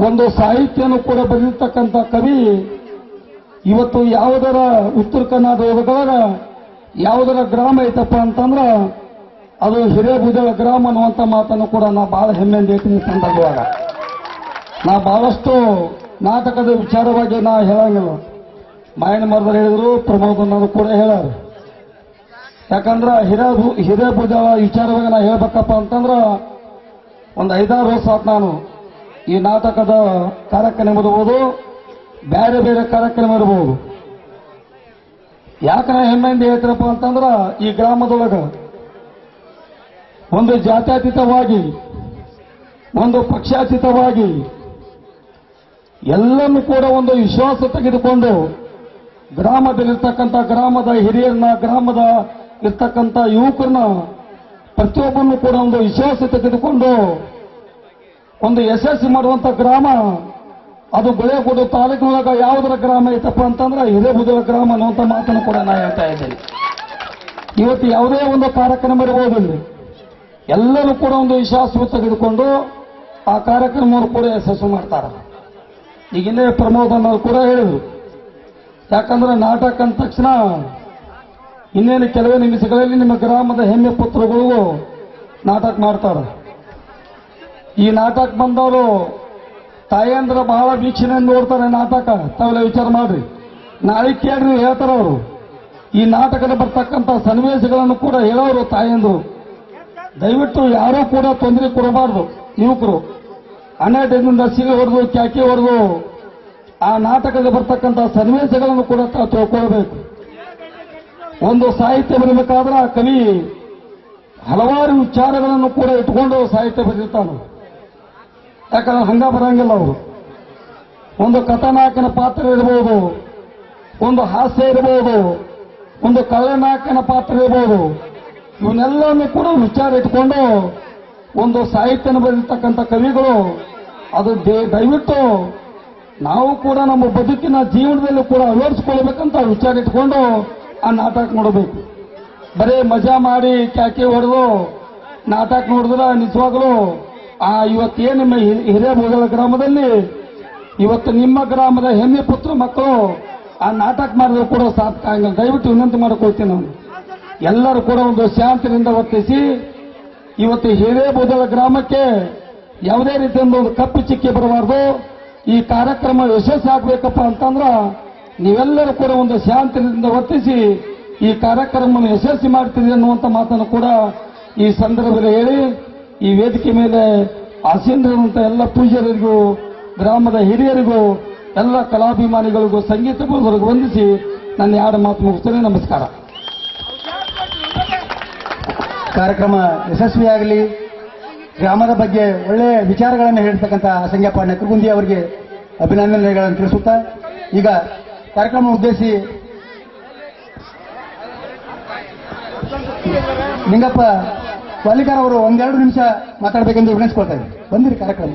ಒಂದು ಸಾಹಿತ್ಯನು ಕೂಡ ಬರೆದಿರ್ತಕ್ಕಂಥ ಕವಿ ಇವತ್ತು ಯಾವುದರ ಉತ್ತರ ಕರ್ನಾಟಕದೊಳಗ ಯಾವುದರ ಗ್ರಾಮ ಐತಪ್ಪ ಅಂತಂದ್ರೆ ಅದು ಹಿರೇಬುದಳ ಗ್ರಾಮ ಅನ್ನುವಂಥ ಮಾತನ್ನು ಕೂಡ ನಾ ಬಹಳ ಹೆಮ್ಮೆಯಿಂದ ಹೇಳ್ತೀನಿ ಸಂದರ್ಭವಾಗ ನಾ ಬಹಳಷ್ಟು ನಾಟಕದ ವಿಚಾರವಾಗಿ ನಾ ಹೇಳಂಗಿಲ್ಲ. ಮಾಯನ ಮರದಲ್ಲಿ ಹೇಳಿದ್ರು, ಪ್ರಮೋದ್ ಅನ್ನೋದು ಕೂಡ ಹೇಳ್ಯಾರ. ಯಾಕಂದ್ರೆ ಹಿರೇ ಹಿರೇಬುದಳ ವಿಚಾರವಾಗಿ ನಾ ಹೇಳ್ಬೇಕಪ್ಪ ಅಂತಂದ್ರೆ ಒಂದು ಐದಾರು ವರ್ಷ ಆತ್ ನಾನು ಈ ನಾಟಕದ ಕಾರ್ಯಕ್ರಮ ಇರ್ಬೋದು ಬೇರೆ ಬೇರೆ ಕಾರ್ಯಕ್ರಮ ಇರಬಹುದು ಯಾಕಂದ್ರೆ ಹೆಮ್ಮೆಯಿಂದ ಹೇಳ್ತೀರಪ್ಪ ಅಂತಂದ್ರೆ ಈ ಗ್ರಾಮದೊಳಗೆ ಒಂದು ಜಾತ್ಯತೀತವಾಗಿ, ಒಂದು ಪಕ್ಷಾತೀತವಾಗಿ ಎಲ್ಲನೂ ಕೂಡ ಒಂದು ವಿಶ್ವಾಸ ತೆಗೆದುಕೊಂಡು ಗ್ರಾಮದಲ್ಲಿರ್ತಕ್ಕಂಥ ಗ್ರಾಮದ ಹಿರಿಯರನ್ನ, ಗ್ರಾಮದ ಇರ್ತಕ್ಕಂಥ ಯುವಕರನ್ನ ಪ್ರತಿಯೊಬ್ಬರನ್ನು ಕೂಡ ಒಂದು ವಿಶ್ವಾಸ ತೆಗೆದುಕೊಂಡು ಒಂದು ಯಶಸ್ವಿ ಮಾಡುವಂತ ಗ್ರಾಮ. ಅದು ಬೆಳೆಯಕೂಡ ತಾಲೂಕಿನೊಳಗ ಯಾವುದರ ಗ್ರಾಮ ಐತಪ್ಪ ಅಂತಂದ್ರೆ ಹಿರೇಬುದರ ಗ್ರಾಮ ಅನ್ನುವಂಥ ಮಾತನ್ನು ಕೂಡ ನಾ ಹೇಳ್ತಾ ಇದ್ದೇನೆ. ಇವತ್ತು ಯಾವುದೇ ಒಂದು ಕಾರ್ಯಕ್ರಮ ಇರಬಹುದು ಇಲ್ಲಿ ಎಲ್ಲರೂ ಕೂಡ ಒಂದು ವಿಶ್ವಾಸ ತೆಗೆದುಕೊಂಡು ಆ ಕಾರ್ಯಕ್ರಮವನ್ನು ಕೂಡ ಯಶಸ್ವಿ ಮಾಡ್ತಾರೆ. ಈಗ ಇನ್ನೇ ಪ್ರಮೋದ್ ಅನ್ನೋರು ಕೂಡ ಹೇಳಿದ್ರು. ಯಾಕಂದ್ರೆ ನಾಟಕ ಅಂದ ತಕ್ಷಣ ಇನ್ನೇನು ಕೆಲವೇ ನಿಮಿಷಗಳಲ್ಲಿ ನಿಮ್ಮ ಗ್ರಾಮದ ಹೆಮ್ಮೆ ಪುತ್ರಗಳು ನಾಟಕ ಮಾಡ್ತಾರೆ. ಈ ನಾಟಕ ಬಂದವರು ತಾಯಂದ್ರ ಬಹಳ ವೀಕ್ಷಣೆ ನೋಡ್ತಾರೆ ನಾಟಕ. ತಾವೆಲ್ಲ ವಿಚಾರ ಮಾಡ್ರಿ. ನಾಳೆ ನೀವು ಹೇಳ್ತಾರೆ ಅವರು. ಈ ನಾಟಕದ ಬರ್ತಕ್ಕಂಥ ಸನ್ನಿವೇಶಗಳನ್ನು ಕೂಡ ಹೇಳೋರು ತಾಯಂದ್ರು. ದಯವಿಟ್ಟು ಯಾರೂ ಕೂಡ ತೊಂದರೆ ಕೊಡಬಾರ್ದು. ಯುವಕರು ಹನ್ನೆರಡರಿಂದ ಸಿಗಿ ಹೊಡೆದು ಆ ನಾಟಕಕ್ಕೆ ಬರ್ತಕ್ಕಂಥ ಸನ್ನಿವೇಶಗಳನ್ನು ಕೂಡ ತಿಳ್ಕೊಳ್ಬೇಕು. ಒಂದು ಸಾಹಿತ್ಯ ಬರಬೇಕಾದ್ರೆ ಆ ಕವಿ ಹಲವಾರು ವಿಚಾರಗಳನ್ನು ಕೂಡ ಇಟ್ಕೊಂಡು ಸಾಹಿತ್ಯ ಬರೆದಿರ್ತಾನೆ ಯಾಕಂದ್ರೆ ಹಂಗ ಬರಂಗಿಲ್ಲ ಅವರು. ಒಂದು ಕಥಾನಾಯಕನ ಪಾತ್ರ ಇರಬಹುದು ಒಂದು ಹಾಸ್ಯ ಇರಬಹುದು ಒಂದು ಕಳ್ಳನಾಯಕನ ಪಾತ್ರ ಇರಬಹುದು ಇವನ್ನೆಲ್ಲವನ್ನು ಕೂಡ ವಿಚಾರ ಇಟ್ಕೊಂಡು ಒಂದು ಸಾಹಿತ್ಯನ ಬರೆದಿರ್ತಕ್ಕಂಥ ಕವಿಗಳು, ಅದು ದಯವಿಟ್ಟು ನಾವು ಕೂಡ ನಮ್ಮ ಬದುಕಿನ ಜೀವನದಲ್ಲಿ ಕೂಡ ಅಳವಡಿಸ್ಕೊಳ್ಬೇಕಂತ ವಿಚಾರ ಇಟ್ಕೊಂಡು ಆ ನಾಟಕ ನೋಡಬೇಕು. ಬರೀ ಮಜಾ ಮಾಡಿ ಕ್ಯಾಕೆ ಹೊಡೆದು ನಾಟಕ ನೋಡಿದ್ರೆ ನಿಜವಾಗ್ಲೂ ಆ ಇವತ್ತೇನು ನಿಮ್ಮ ಹಿರೇಬೋಗಲ ಗ್ರಾಮದಲ್ಲಿ ಇವತ್ತು ನಿಮ್ಮ ಗ್ರಾಮದ ಹೆಮ್ಮೆ ಪುತ್ರ ಮಕ್ಕಳು ಆ ನಾಟಕ ಮಾಡಿದ್ರು ಕೂಡ ಸಾಧಕ ಆಗಲ್ಲ ದಯವಿಟ್ಟು ವಿನಂತಿ ಮಾಡ್ಕೊಳ್ತೀನಿ ನಾನು. ಎಲ್ಲರೂ ಕೂಡ ಒಂದು ಶಾಂತಿನಿಂದ ವರ್ತಿಸಿ ಇವತ್ತು ಹಿರೇಬೋದಳ ಗ್ರಾಮಕ್ಕೆ ಯಾವುದೇ ರೀತಿಯಿಂದ ಒಂದು ಕಪ್ಪು ಚಿಕ್ಕಿ ಬರಬಾರ್ದು. ಈ ಕಾರ್ಯಕ್ರಮ ಯಶಸ್ಸಾಗಬೇಕಪ್ಪ ಅಂತಂದ್ರ ನೀವೆಲ್ಲರೂ ಕೂಡ ಒಂದು ಶಾಂತಿಯಿಂದ ವರ್ತಿಸಿ ಈ ಕಾರ್ಯಕ್ರಮವನ್ನು ಯಶಸ್ವಿ ಮಾಡ್ತೀರಿ ಅನ್ನುವಂಥ ಮಾತನ್ನು ಕೂಡ ಈ ಸಂದರ್ಭದಲ್ಲಿ ಹೇಳಿ, ಈ ವೇದಿಕೆ ಮೇಲೆ ಆಸೀನರಂತ ಎಲ್ಲ ಪೂಜ್ಯರಿಗೂ, ಗ್ರಾಮದ ಹಿರಿಯರಿಗೂ, ಎಲ್ಲ ಕಲಾಭಿಮಾನಿಗಳಿಗೂ, ಸಂಗೀತ ಬಂಧಿಸಿ ನನ್ನ ಎರಡು ಮಾತು ಮುಗಿಸ್ತೇನೆ. ನಮಸ್ಕಾರ. ಕಾರ್ಯಕ್ರಮ ಯಶಸ್ವಿಯಾಗಲಿ. ಗ್ರಾಮದ ಬಗ್ಗೆ ಒಳ್ಳೆಯ ವಿಚಾರಗಳನ್ನು ಹೇಳ್ತಕ್ಕಂಥ ಸಂಜ್ಞಪ್ಪ ನೆಕ್ಕಗುಂದಿ ಅವರಿಗೆ ಅಭಿನಂದನೆಗಳನ್ನು ತಿಳಿಸುತ್ತಾ, ಈಗ ಕಾರ್ಯಕ್ರಮ ಉದ್ದೇಶಿ ನಿಂಗಪ್ಪ ವಾಲಿಕಾರ ಅವರು ಒಂದೆರಡು ನಿಮಿಷ ಮಾತಾಡಬೇಕೆಂದು ವಿನಂತಿಸ್ಕೊಳ್ತಾರೆ ಬಂದಿರಿ ಕಾರ್ಯಕ್ರಮ.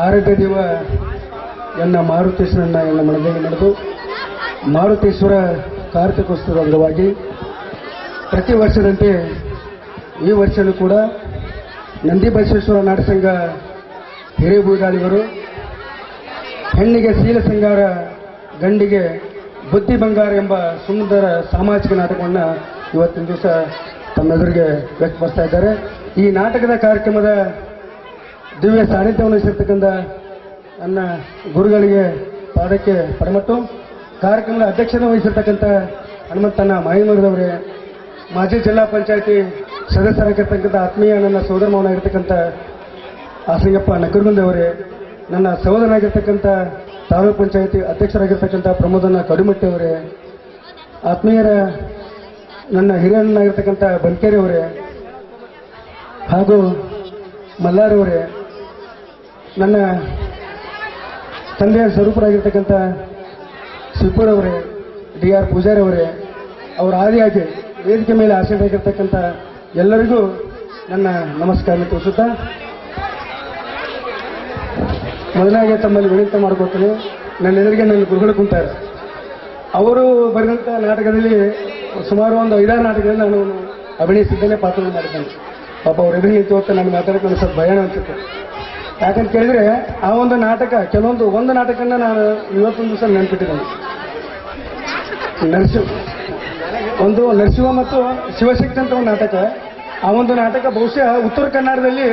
ಆರೋಗ್ಯ ದಿವ ಎನ್ನ ಮಾರುತೇಶ್ವರನ್ನ ಎಲ್ಲ ಮನದಲ್ಲಿ ನಡೆದು ಮಾರುತೇಶ್ವರ ಕಾರ್ತಿಕೋತ್ಸವದ ಅಂಗವಾಗಿ ಪ್ರತಿ ವರ್ಷದಂತೆ ಈ ವರ್ಷವೂ ಕೂಡ ನಂದಿ ಬಸವೇಶ್ವರ ನಾಟಸಂಗ ಸಂಘ ಹಿರೇಬೂದಾಳಿಗರು ಹೆಣ್ಣಿಗೆ ಶೀಲ ಸಂಗಾರ ಗಂಡಿಗೆ ಬುದ್ಧಿ ಬಂಗಾರ ಎಂಬ ಸುಂದರ ಸಾಮಾಜಿಕ ನಾಟಕವನ್ನು ಇವತ್ತಿನ ದಿವಸ ತಮ್ಮೆದುರಿಗೆ ವ್ಯಕ್ತಪಡಿಸ್ತಾ ಇದ್ದಾರೆ. ಈ ನಾಟಕದ ಕಾರ್ಯಕ್ರಮದ ದಿವ್ಯ ಸಾನ್ನಿಧ್ಯವನ್ನು ವಹಿಸಿರ್ತಕ್ಕಂಥ ನನ್ನ ಗುರುಗಳಿಗೆ ಪಾದಕ್ಕೆ ಪಡಮಟ್ಟು ಕಾರ್ಯಕ್ರಮದ ಅಧ್ಯಕ್ಷತೆ ವಹಿಸಿರ್ತಕ್ಕಂಥ ಹನುಮಂತಣ್ಣ ಮಾಹಿಮರದವರೇ ಮಾಜಿ ಜಿಲ್ಲಾ ಪಂಚಾಯತಿ ಸದಸ್ಯರಾಗಿರ್ತಕ್ಕಂಥ ಆತ್ಮೀಯ ನನ್ನ ಸೋದರ ಮಾವನಾಗಿರ್ತಕ್ಕಂಥ ಆಸಂಗಪ್ಪ ನಕರ್ಗುಂದವರೇ ನನ್ನ ಸಹೋದರನಾಗಿರ್ತಕ್ಕಂಥ ತಾಲೂಕು ಪಂಚಾಯತಿ ಅಧ್ಯಕ್ಷರಾಗಿರ್ತಕ್ಕಂಥ ಪ್ರಮೋದನ ಕಡುಮಟ್ಟಿಯವರೇ, ಆತ್ಮೀಯರ ನನ್ನ ಹಿರಿಯಣ್ಣನಾಗಿರ್ತಕ್ಕಂಥ ಬನ್ಕೇರಿಯವರೇ ಹಾಗೂ ಮಲ್ಲಾರವರೇ, ನನ್ನ ತಂದೆಯ ಸ್ವರೂಪರಾಗಿರ್ತಕ್ಕಂಥ ಶಿವಪುರವರೇ ಡಿ ಆರ್ ಪೂಜಾರಿ ಅವರೇ, ಅವರ ಆದಿಯಾಗಿ ವೇದಿಕೆ ಮೇಲೆ ಆಸೀನರಾಗಿರ್ತಕ್ಕಂಥ ಎಲ್ಲರಿಗೂ ನನ್ನ ನಮಸ್ಕಾರ ತಿಳಿಸುತ್ತಾ, ಮೊದಲಾಗಿ ತಮ್ಮಲ್ಲಿ ವಿನಂತ ಮಾಡ್ಕೋತೀನಿ ನನ್ನ ಎದುರಿಗೆ ನನ್ನ ಗುರುಗಳು ಕುಂತಾರೆ. ಅವರು ಬರೆದಂಥ ನಾಟಕದಲ್ಲಿ ಸುಮಾರು ಒಂದು ಐದಾರು ನಾಟಕದಲ್ಲಿ ನಾನು ಅಭಿನಯಿಸಿದ್ದೇನೆ ಪಾತ್ರ ಮಾಡಿದ್ದೇನೆ. ಪಾಪ ಅವ್ರ ಎದುರು ನಿಂತು ಹೊತ್ತು ನಾನು ಮಾತಾಡೋಕೆ ಸ್ವಲ್ಪ ಭಯ ಅನಿಸುತ್ತೆ. ಯಾಕಂತ ಕೇಳಿದ್ರೆ ಆ ಒಂದು ನಾಟಕ, ಕೆಲವೊಂದು ಒಂದು ನಾಟಕನ ನಾನು ಇವತ್ತೊಂದು ದಿವಸ ನೆನ್ಪಿಟ್ಟಿದ್ದೇನೆ. ನರಸಿಂಹ ಒಂದು ನರಸಿಂಹ ಮತ್ತು ಶಿವಶಕ್ತಿ ಅಂತ ಒಂದು ನಾಟಕ. ಆ ಒಂದು ನಾಟಕ ಬಹುಶಃ ಉತ್ತರ ಕನ್ನಡದಲ್ಲಿ,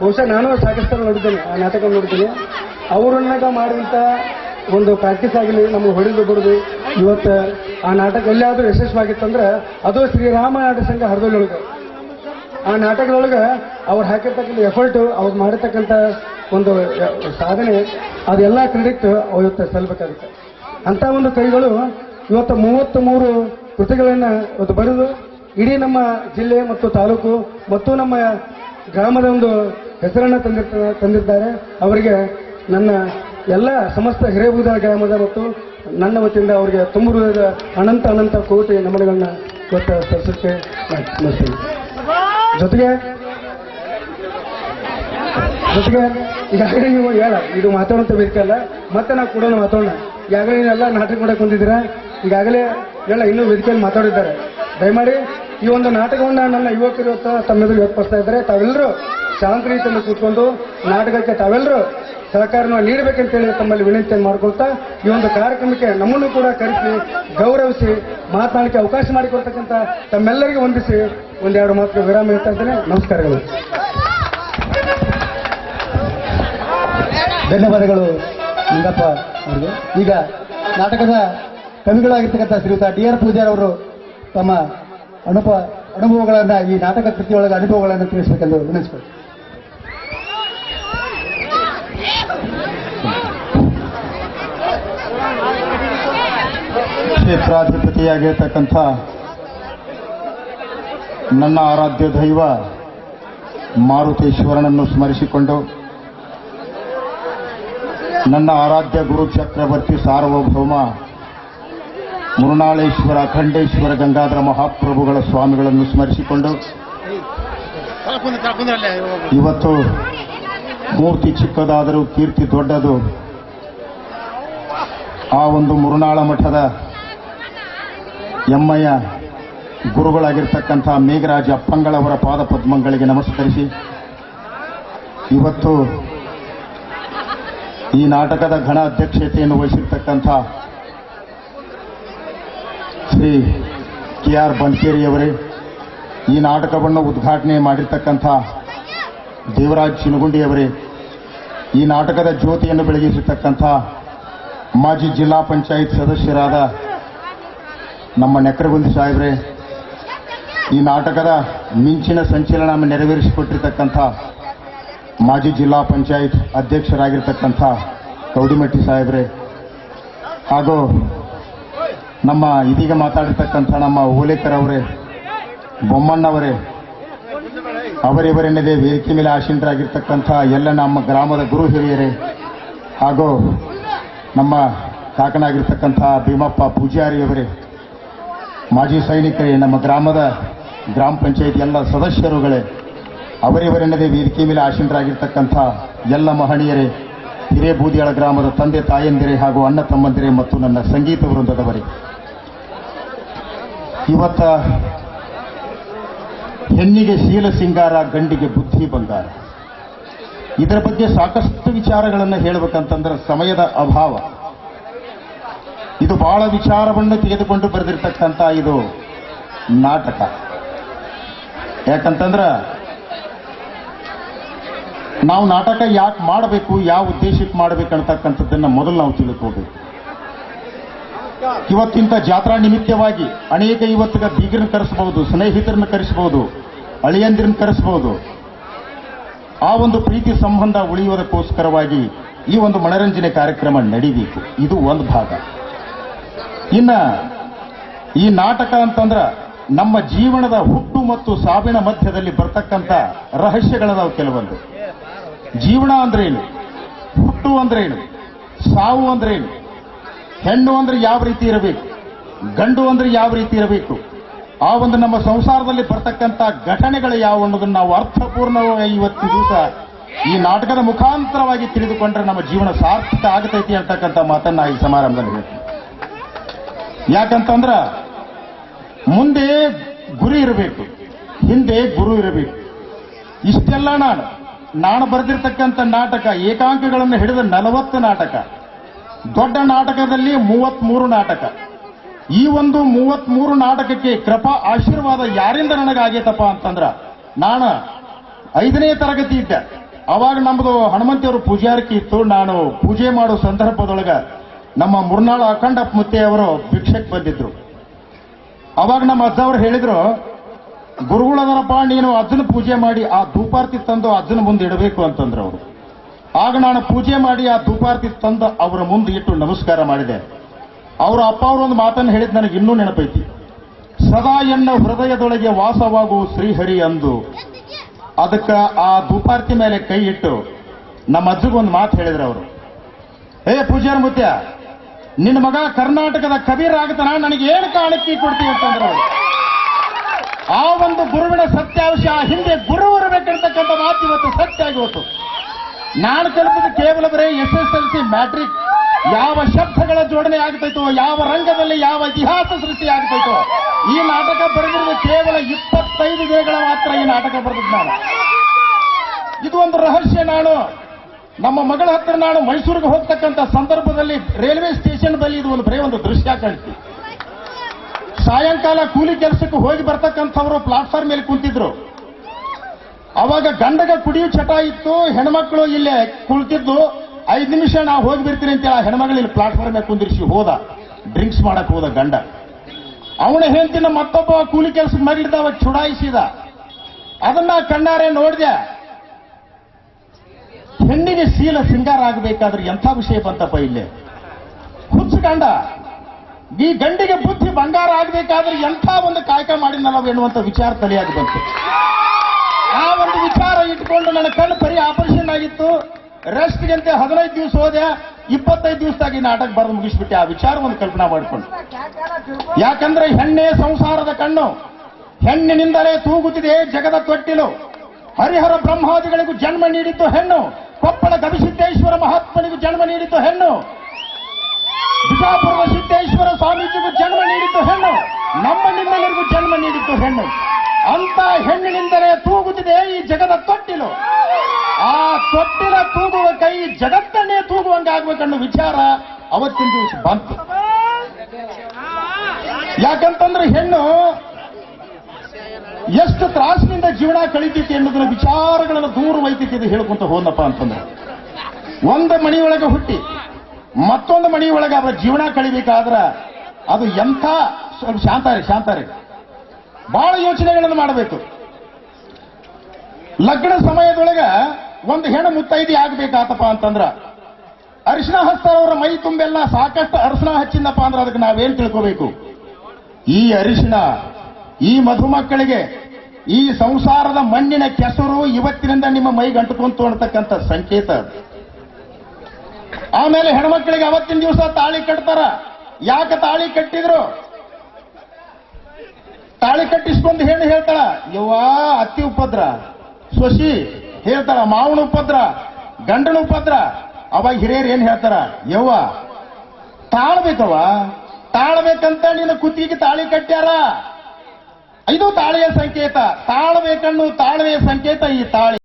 ಬಹುಶಃ ನಾನು ಸಾಕಷ್ಟು ನೋಡಿದ್ದೇನೆ, ಆ ನಾಟಕ ನೋಡಿದ್ದೇನೆ. ಅವರನ್ನಾಗ ಮಾಡಿದಂಥ ಒಂದು ಪ್ರಾಕ್ಟೀಸ್ ಆಗಲಿ ನಮಗೆ ಹೊಡೆದು ಬಿಡೋದು ಇವತ್ತು ಆ ನಾಟಕ ಎಲ್ಲಿಯಾದರೂ ಯಶಸ್ವಾಗಿತ್ತಂದ್ರೆ ಅದು ಶ್ರೀರಾಮ ನಾಟಕ ಸಂಘ ಹರದೊಳಗೆ. ಆ ನಾಟಕದೊಳಗೆ ಅವ್ರು ಹಾಕಿರ್ತಕ್ಕಂಥ ಎಫರ್ಟು ಅವ್ರು ಮಾಡಿರ್ತಕ್ಕಂಥ ಒಂದು ಸಾಧನೆ, ಅದೆಲ್ಲ ಕ್ರೆಡಿಟ್ ಇವತ್ತು ಸಲ್ಲಬೇಕಾಗುತ್ತೆ ಅಂಥ ಒಂದು ಕೈಗಳು ಇವತ್ತು ಮೂವತ್ತ್ ಮೂರು ಕೃತಿಗಳನ್ನು ಇವತ್ತು ಬರೆದು ಇಡೀ ನಮ್ಮ ಜಿಲ್ಲೆ ಮತ್ತು ತಾಲೂಕು ಮತ್ತು ನಮ್ಮ ಗ್ರಾಮದ ಒಂದು ಹೆಸರನ್ನು ತಂದಿರ್ತ, ತಂದಿದ್ದಾರೆ. ಅವರಿಗೆ ನನ್ನ ಎಲ್ಲ ಸಮಸ್ತ ಹಿರೇಬೂದ ಗ್ರಾಮದ ಮತ್ತು ನನ್ನ ವತಿಯಿಂದ ಅವರಿಗೆ ತುಂಬ ಅನಂತ ಅನಂತ ಕೋಟಿ ನಮನಗಳನ್ನ ಇವತ್ತು ಸಲ್ಲಿಸುತ್ತೆ ಮಾಡ್ತೀನಿ ಜೊತೆಗೆ? ಜೊತೆಗೆ? ಈಗಾಗಲೇ ನೀವು ಹೇಳ, ಇದು ವೇದಿಕೆ ಅಲ್ಲ, ಮತ್ತೆ ನಾವು ಕೂಡ ಮಾತಾಡೋಣ ಈಗಾಗಲೇ ನೀವೆಲ್ಲ ನಾಟಕ ಮಾಡಕ್ಕೆ ಬಂದಿದ್ದೀರ? ಈಗಾಗಲೇ ಎಲ್ಲ ಇನ್ನೂ ವೇದಿಕೆಯಲ್ಲಿ ಮಾತಾಡಿದ್ದಾರೆ. ದಯಮಾಡಿ ಈ ಒಂದು ನಾಟಕವನ್ನು ನನ್ನ ಯುವಕರು ತಮ್ಮೆದುರು ವ್ಯಕ್ತಪಡಿಸ್ತಾ ಇದ್ದಾರೆ. ತಾವೆಲ್ಲರೂ ಶಾಂತ ರೀತಿಯಲ್ಲಿ ಕೂತ್ಕೊಂಡು ನಾಟಕಕ್ಕೆ ತಾವೆಲ್ಲರೂ ಸಹಕಾರನ ನೀಡಬೇಕಂತೇಳಿ ತಮ್ಮಲ್ಲಿ ವಿನಂತಿಯನ್ನು ಮಾಡಿಕೊಳ್ತಾ ಈ ಒಂದು ಕಾರ್ಯಕ್ರಮಕ್ಕೆ ನಮ್ಮನ್ನು ಕೂಡ ಕರೆಸಿ, ಗೌರವಿಸಿ, ಮಾತನಾಡಲಿಕ್ಕೆ ಅವಕಾಶ ಮಾಡಿಕೊಡ್ತಕ್ಕಂಥ ತಮ್ಮೆಲ್ಲರಿಗೂ ವಂದಿಸಿ ಒಂದೆರಡು ಮಾತು ವಿರಾಮ ಹೇಳ್ತಾ ಇದ್ದೇನೆ. ನಮಸ್ಕಾರಗಳು. ಧನ್ಯವಾದಗಳು ನಿಂಗಪ್ಪ ಅವರಿಗೆ. ಈಗ ನಾಟಕದ ಕವಿಗಳಾಗಿರ್ತಕ್ಕಂಥ ಶ್ರೀಯುತ ಡಿ ಆರ್ ಪೂಜಾರ್ ಅವರು ತಮ್ಮ ಅನುಭವ ಅನುಭವಗಳನ್ನು ಈ ನಾಟಕ ಕೃತಿಯೊಳಗೆ ಅನುಭವಗಳನ್ನು ತಿಳಿಸಬೇಕೆಂದು ವಿನಿಸ್ಕೊಳ್ತೀನಿ ಕ್ಷೇತ್ರಾಧಿಪತಿಯಾಗಿರ್ತಕ್ಕಂಥ ನನ್ನ ಆರಾಧ್ಯ ದೈವ ಮಾರುತೇಶ್ವರನನ್ನು ಸ್ಮರಿಸಿಕೊಂಡು ನನ್ನ ಆರಾಧ್ಯ ಗುರು ಚಕ್ರವರ್ತಿ ಸಾರ್ವಭೌಮ ಮುರುನಾಳೇಶ್ವರ ಅಖಂಡೇಶ್ವರ ಗಂಗಾಧರ ಮಹಾಪ್ರಭುಗಳ ಸ್ವಾಮಿಗಳನ್ನು ಸ್ಮರಿಸಿಕೊಂಡು ಇವತ್ತು ಮೂರ್ತಿ ಚಿಕ್ಕದಾದರೂ, ಕೀರ್ತಿ ದೊಡ್ಡದು ಆ ಒಂದು ಮುರುನಾಳ ಮಠದ ಎಮ್ಮಯ್ಯ ಗುರುಗಳಾಗಿರ್ತಕ್ಕಂಥ ಮೇಘರಾಜ ಅಪ್ಪಂಗಳವರ ಪಾದ ಪದ್ಮಗಳಿಗೆ ನಮಸ್ಕರಿಸಿ. ಇವತ್ತು ಈ ನಾಟಕದ ಘನ ಅಧ್ಯಕ್ಷತೆಯನ್ನು ವಹಿಸಿರ್ತಕ್ಕಂಥ ಶ್ರೀ ಕೆ ಆರ್ ಬಂಕೇರಿಯವರೇ ಈ ನಾಟಕವನ್ನು ಉದ್ಘಾಟನೆ ಮಾಡಿರ್ತಕ್ಕಂಥ ದೇವರಾಜ್ ಚಿನಗುಂಡಿಯವರೇ ಈ ನಾಟಕದ ಜ್ಯೋತಿಯನ್ನು ಬೆಳಗಿಸಿರ್ತಕ್ಕಂಥ ಮಾಜಿ ಜಿಲ್ಲಾ ಪಂಚಾಯತ್ ಸದಸ್ಯರಾದ ನಮ್ಮ ನೆಕ್ರಗುಂದಿ ಸಾಹೇಬ್ರೆ, ಈ ನಾಟಕದ ಮಿಂಚಿನ ಸಂಚಲನ ನೆರವೇರಿಸಿಕೊಟ್ಟಿರ್ತಕ್ಕಂಥ ಮಾಜಿ ಜಿಲ್ಲಾ ಪಂಚಾಯತ್ ಅಧ್ಯಕ್ಷರಾಗಿರ್ತಕ್ಕಂಥ ಕೌಡಿಮಟ್ಟಿ ಸಾಹೇಬ್ರೆ, ಹಾಗೂ ನಮ್ಮ ಇದೀಗ ಮಾತಾಡಿರ್ತಕ್ಕಂಥ ನಮ್ಮ ಓಲೇಕರ್ ಅವರೇ ಬೊಮ್ಮಣ್ಣವರೇ ಅವರಿವರೆನ್ನದೇ ವೇದಿಕೆ ಮೇಲೆ ಆಶೀನರಾಗಿರ್ತಕ್ಕಂಥ ಎಲ್ಲ ನಮ್ಮ ಗ್ರಾಮದ ಗುರು ಹಿರಿಯರೇ, ಹಾಗೂ ನಮ್ಮ ಕಾಕನಾಗಿರ್ತಕ್ಕಂಥ ಭೀಮಪ್ಪ ಪೂಜಾರಿಯವರೇ ಮಾಜಿ ಸೈನಿಕರೇ, ನಮ್ಮ ಗ್ರಾಮದ ಗ್ರಾಮ ಪಂಚಾಯತ್ ಎಲ್ಲ ಸದಸ್ಯರುಗಳೇ, ಅವರಿವರೆನ್ನದೇ ವೇದಿಕೆ ಮೇಲೆ ಆಸೀನರಾಗಿರ್ತಕ್ಕಂಥ ಎಲ್ಲ ಮಹನೀಯರೇ ಹಿರೇಬೂದಿಯಾಳ ಗ್ರಾಮದ ತಂದೆ ತಾಯಂದಿರೇ ಹಾಗೂ ಅಣ್ಣ ತಮ್ಮಂದಿರೇ ಮತ್ತು ನನ್ನ ಸಂಗೀತ ವೃಂದದವರೇ. ಇವತ್ತ ಹೆಣ್ಣಿಗೆ ಶೀಲ ಸಿಂಗಾರ, ಗಂಡಿಗೆ ಬುದ್ಧಿ ಬಂಗಾರ. ಇದರ ಬಗ್ಗೆ ಸಾಕಷ್ಟು ವಿಚಾರಗಳನ್ನು ಹೇಳಬೇಕಂತಂದ್ರೆ ಸಮಯದ ಅಭಾವ. ಇದು ಬಹಳ ವಿಚಾರವನ್ನು ತೆಗೆದುಕೊಂಡು ಬರೆದಿರ್ತಕ್ಕಂಥ ಇದು ನಾಟಕ. ಯಾಕಂತಂದ್ರ ನಾವು ನಾಟಕ ಯಾಕೆ ಮಾಡಬೇಕು, ಯಾವ ಉದ್ದೇಶಕ್ಕೆ ಮಾಡಬೇಕು ಅಂತಕ್ಕಂಥದ್ದನ್ನ ಮೊದಲು ನಾವು ತಿಳ್ಕೋಬೇಕು. ಇವತ್ತಿಂತ ಜಾತ್ರಾ ನಿಮಿತ್ತವಾಗಿ ಅನೇಕ ಇವತ್ತಿಗ ಬೀಗರನ್ನ ಕರೆಸಬಹುದು ಸ್ನೇಹಿತರನ್ನ ಕರೆಸಬಹುದು ಅಳಿಯಂದಿರನ್ನ ಕರೆಸಬಹುದು ಆ ಒಂದು ಪ್ರೀತಿ ಸಂಬಂಧ ಉಳಿಯುವುದಕ್ಕೋಸ್ಕರವಾಗಿ ಈ ಒಂದು ಮನರಂಜನೆ ಕಾರ್ಯಕ್ರಮ ನಡೀಬೇಕು. ಇದು ಒಂದು ಭಾಗ. ಇನ್ನ ಈ ನಾಟಕ ಅಂತಂದ್ರ ನಮ್ಮ ಜೀವನದ ಹುಟ್ಟು ಮತ್ತು ಸಾವಿನ ಮಧ್ಯದಲ್ಲಿ ಬರ್ತಕ್ಕಂಥ ರಹಸ್ಯಗಳದಾವು ಕೆಲವೊಂದು. ಜೀವನ ಅಂದ್ರೇನು? ಹುಟ್ಟು ಅಂದ್ರೇನು? ಸಾವು ಅಂದ್ರೇನು? ಹೆಣ್ಣು ಅಂದ್ರೆ ಯಾವ ರೀತಿ ಇರಬೇಕು? ಗಂಡು ಅಂದ್ರೆ ಯಾವ ರೀತಿ ಇರಬೇಕು? ಆ ಒಂದು ನಮ್ಮ ಸಂಸಾರದಲ್ಲಿ ಬರ್ತಕ್ಕಂಥ ಘಟನೆಗಳು ಯಾವ ಅನ್ನೋದನ್ನು ನಾವು ಅರ್ಥಪೂರ್ಣವಾಗಿ ಇವತ್ತು ದಿವಸ ಈ ನಾಟಕದ ಮುಖಾಂತರವಾಗಿ ತಿಳಿದುಕೊಂಡ್ರೆ ನಮ್ಮ ಜೀವನ ಸಾರ್ಥಕ ಆಗತೈತಿ ಅಂತಕ್ಕಂಥ ಮಾತನ್ನ ಈ ಸಮಾರಂಭದಲ್ಲಿ ಹೇಳ್ತೀನಿ. ಯಾಕಂತಂದ್ರ ಮುಂದೆ ಗುರಿ ಇರಬೇಕು, ಹಿಂದೆ ಗುರು ಇರಬೇಕು. ಇಷ್ಟೆಲ್ಲ ನಾನು ನಾನು ಬರೆದಿರ್ತಕ್ಕಂಥ ನಾಟಕ, ಏಕಾಂಕಗಳನ್ನು ಹಿಡಿದ ನಲವತ್ತು ನಾಟಕ, ದೊಡ್ಡ ನಾಟಕದಲ್ಲಿ ಮೂವತ್ಮೂರು ನಾಟಕ. ಈ ಒಂದು ಮೂವತ್ಮೂರು ನಾಟಕಕ್ಕೆ ಕೃಪಾ, ಆಶೀರ್ವಾದ ಯಾರಿಂದ ನನಗಾಗೈತಪ್ಪ ಅಂತಂದ್ರ, ನಾನು ಐದನೇ ತರಗತಿ ಇದ್ದೆ. ಅವಾಗ ನಮ್ಮದು ಹನುಮಂತಿಯವರು ಪೂಜಾರಿಕೆ ಇತ್ತು, ನಾನು ಪೂಜೆ ಮಾಡೋ ಸಂದರ್ಭದೊಳಗ ನಮ್ಮ ಮುರ್ನಾಳ ಅಖಂಡಪ್ಪ ಮುತ್ತೆ ಅವರು ಭಿಕ್ಷಕ್ಕೆ ಬಂದಿದ್ರು. ಅವಾಗ ನಮ್ಮ ಅಜ್ಜ ಅವ್ರು ಹೇಳಿದ್ರು ಗುರುಗಳದರಪ್ಪ ನೀನು ಅಜ್ಜನ ಪೂಜೆ ಮಾಡಿ ಆ ಧೂಪಾರ್ತಿ ತಂದು ಅಜ್ಜನ ಮುಂದೆ ಇಡಬೇಕು ಅಂತಂದ್ರು ಅವರು. ಆಗ ನಾನು ಪೂಜೆ ಮಾಡಿ ಆ ಧೂಪಾರ್ತಿ ತಂದು ಅವರ ಮುಂದೆ ಇಟ್ಟು ನಮಸ್ಕಾರ ಮಾಡಿದೆ. ಅವರ ಅಪ್ಪ ಅವರು ಒಂದು ಮಾತನ್ನು ಹೇಳಿದ್ ನನಗೆ ಇನ್ನೂ ನೆನಪೈತಿ. ಸದಾ ಎನ್ನ ಹೃದಯದೊಳಗೆ ವಾಸವಾಗುವ ಶ್ರೀಹರಿ ಅಂದು. ಅದಕ್ಕೆ ಆ ಧೂಪಾರ್ತಿ ಮೇಲೆ ಕೈ ಇಟ್ಟು ನಮ್ಮ ಅಜ್ಜಗೊಂದು ಮಾತು ಹೇಳಿದ್ರು ಅವರು. ಏ ಪೂಜಾರ ಮುತ್ಯ ನಿನ್ನ ಮಗ ಕರ್ನಾಟಕದ ಕಬೀರ್ ಆಗ್ತಾನ, ನನಗೆ ಏನು ಕಾಣಿಕೆ ಕೊಡ್ತೀವಿ ಅಂತಂದ್ರೆ ಆ ಒಂದು ಗುರುವಿನ ಸತ್ಯಾಂಶ, ಆ ಹಿಂದೆ ಗುರು ಇರಬೇಕಿರ್ತಕ್ಕಂಥ ಮಾತು ಇವತ್ತು ಸತ್ಯ ಆಗಿ ನಾನು ಕಲಿತದ್ದು ಕೇವಲ ಬರೀ S S L C matric. ಯಾವ ಶಬ್ದಗಳ ಜೋಡಣೆ ಆಗ್ತೈತೋ, ಯಾವ ರಂಗದಲ್ಲಿ ಯಾವ ಇತಿಹಾಸ ಸೃಷ್ಟಿ ಆಗ್ತೈತೋ, ಈ ನಾಟಕ ಬರೆದಿರೋದು ಕೇವಲ ಇಪ್ಪತ್ತೈದು ದಿನಗಳ ಮಾತ್ರ ಈ ನಾಟಕ ಬರೆದಿದ್ದು ನಾನು. ಇದು ಒಂದು ರಹಸ್ಯ ನಾನು. ನಮ್ಮ ಮಗಳ ಹತ್ರ ನಾನು ಮೈಸೂರಿಗೆ ಹೋಗ್ತಕ್ಕಂಥ ಸಂದರ್ಭದಲ್ಲಿ ರೈಲ್ವೆ ಸ್ಟೇಷನ್ ಬಳಿ ಇದು ಒಂದು ಬರೀ ಒಂದು ದೃಶ್ಯ ಕಾಣ್ತಿ. ಸಾಯಂಕಾಲ ಕೂಲಿ ಕೆಲಸಕ್ಕೆ ಹೋಗಿ ಬರ್ತಕ್ಕಂಥವರು ಪ್ಲಾಟ್ಫಾರ್ಮ್ ಮೇಲೆ ಕುಂತಿದ್ರು. ಅವಾಗ ಗಂಡಗ ಕುಡಿಯೋ ಚಟ ಇತ್ತು, ಹೆಣ್ಮಕ್ಳು ಇಲ್ಲೇ ಕುಳಿತಿದ್ದು. ಐದು ನಿಮಿಷ ನಾವು ಹೋಗಿ ಬಿಡ್ತೀನಿ ಅಂತೇಳಿ ಆ ಹೆಣ್ಮಗಳು ಇಲ್ಲಿ ಪ್ಲಾಟ್ಫಾರ್ಮ್ ಮೇಲೆ ಕುಂದಿರಿಸಿ ಹೋದ. ಡ್ರಿಂಕ್ಸ್ ಮಾಡಕ್ ಹೋದ ಗಂಡ. ಅವನ ಹೆಂಡತಿನ ಮತ್ತೊಬ್ಬ ಕೂಲಿ ಕೆಲಸಕ್ಕೆ ಮಗಳಿದ್ದವ ಚುಡಾಯಿಸಿದ. ಅದನ್ನ ಕಣ್ಣಾರೆ ನೋಡಿದೆ. ಹೆಣ್ಣಿಗೆ ಶೀಲ ಸಿಂಗಾರ ಆಗಬೇಕಾದ್ರೆ ಎಂಥ ವಿಷಯ ಬಂತಪ್ಪ ಇಲ್ಲಿ? ಹುಚ್ಚು ಗಂಡ ಈ ಗಂಡಿಗೆ ಬುದ್ಧಿ ಬಂಗಾರ ಆಗಬೇಕಾದ್ರೆ ಎಂಥ ಒಂದು ಕಾಯಕ ಮಾಡಿದ್ನಲ್ಲ ಎನ್ನುವಂಥ ವಿಚಾರ ತಲೆಯಾಗಿ ಬಂತು. ಆ ಒಂದು ವಿಚಾರ ಇಟ್ಕೊಂಡು ನನ್ನ ಕಣ್ಣು ಬರೀ ಆಪರೇಷನ್ ಆಗಿತ್ತು. ರೆಸ್ಟ್ ಗಂಟೆ ಹದಿನೈದು ದಿವಸ ಹೋದೆ. ಇಪ್ಪತ್ತೈದು ದಿವಸದಾಗಿ ನಾಟಕ ಬರೆದು ಮುಗಿಸ್ಬಿಟ್ಟೆ. ಆ ವಿಚಾರ ಒಂದು ಕಲ್ಪನಾ ಮಾಡಿಕೊಂಡು. ಯಾಕಂದ್ರೆ ಹೆಣ್ಣೆ ಸಂಸಾರದ ಕಣ್ಣು. ಹೆಣ್ಣಿನಿಂದಲೇ ತೂಗುತ್ತಿದೆ ಜಗದ ತೊಟ್ಟಿಲು. ಹರಿಹರ ಬ್ರಹ್ಮಾದಿಗಳಿಗೂ ಜನ್ಮ ನೀಡಿದ್ದು ಹೆಣ್ಣು. ಕೊಪ್ಪಳ ಗವಿಸಿದ್ದೇಶ್ವರ ಮಹಾತ್ಮನಿಗೂ ಜನ್ಮ ನೀಡಿತು ಹೆಣ್ಣು. ಬಿಜಾಪುರದ ಸಿದ್ದೇಶ್ವರ ಸ್ವಾಮೀಜಿಗೂ ಜನ್ಮ ನೀಡಿದ್ದು ಹೆಣ್ಣು. ನಮ್ಮ ನಿಮ್ಮೆಲ್ಲರಿಗೂ ಜನ್ಮ ನೀಡಿತು ಹೆಣ್ಣು. ಅಂತ ಹೆಣ್ಣಿನಿಂದಲೇ ತೂಗುತ್ತಿದೆ ಈ ಜಗದ ತೊಟ್ಟಿಲು. ಆ ತೊಟ್ಟಿಲ ತೂಗುವ ಕೈ ಜಗತ್ತನ್ನೇ ತೂಗುವಂಗಾಗ್ಬೇಕನ್ನೋ ವಿಚಾರ ಅವತ್ತಿನ ದಿವಸ ಬಂತು. ಯಾಕಂತಂದ್ರೆ ಹೆಣ್ಣು ಎಷ್ಟು ತ್ರಾಸಿನಿಂದ ಜೀವನ ಕಳೀತೈತಿ ಅನ್ನೋದನ್ನ ವಿಚಾರಗಳನ್ನು ದೂರ ಒಯ್ತೈತಿ ಹೇಳ್ಕೊಂತ ಹೋದಪ್ಪ ಅಂತಂದ್ರೆ, ಒಂದು ಮನೆಯೊಳಗೆ ಹುಟ್ಟಿ, ಮತ್ತೊಂದು ಮನೆಯೊಳಗೆ ಅವರ ಜೀವನ ಕಳಿಬೇಕಾದ್ರೆ ಅದು ಎಂಥ ಸ್ವಲ್ಪ ಶಾಂತಾರೆ ಶಾಂತಾರೆ. ಬಹಳ ಯೋಚನೆಗಳನ್ನು ಮಾಡಬೇಕು. ಲಗ್ನ ಸಮಯದೊಳಗ ಒಂದು ಹೆಣ್ಣು ಮುತ್ತೈದಿ ಆಗ್ಬೇಕಾತಪ್ಪ ಅಂತಂದ್ರ, ಅರಿಶಿನ ಅವರ ಮೈ ತುಂಬೆಲ್ಲ ಸಾಕಷ್ಟು ಅರಿಶಿನ ಹಚ್ಚಿಂದಪ್ಪ ಅಂದ್ರೆ ಅದಕ್ಕೆ ನಾವೇನು ತಿಳ್ಕೋಬೇಕು? ಈ ಅರಿಶಿನ ಈ ಮಧುಮಕ್ಕಳಿಗೆ ಈ ಸಂಸಾರದ ಮಣ್ಣಿನ ಕೆಸರು ಇವತ್ತಿನಿಂದ ನಿಮ್ಮ ಮೈ ಗಂಟುಕೊಂತು ಅನ್ನತಕ್ಕಂಥ ಸಂಕೇತ. ಆಮೇಲೆ ಹೆಣ್ಮಕ್ಳಿಗೆ ಅವತ್ತಿನ ದಿವಸ ತಾಳಿ ಕಟ್ತಾರ. ಯಾಕೆ ತಾಳಿ ಕಟ್ಟಿದ್ರು? ತಾಳಿ ಕಟ್ಟಿಸ್ಕೊಂಡು ಹೇಳಿ ಹೇಳ್ತಾಳ, ಯವ್ವ ಅತ್ತಿ ಉಪದ್ರ, ಸೊಸಿ ಹೇಳ್ತಾಳ, ಮಾವನ ಉಪದ್ರ, ಗಂಡನ ಉಪದ್ರ. ಅವಾಗ ಹಿರಿಯರು ಏನ್ ಹೇಳ್ತಾರ, ಯವ್ವ ತಾಳ್ಬೇಕವ ತಾಳ್ಬೇಕಂತ ನಿನ್ನ ಕುತ್ತಿಗೆ ತಾಳಿ ಕಟ್ಟ್ಯಾರ. ಇದು ತಾಳೆಯ ಸಂಕೇತ ತಾಳ್ಬೇಕನ್ನು ತಾಳ್ವೆಯ ಸಂಕೇತ ಈ ತಾಳಿ.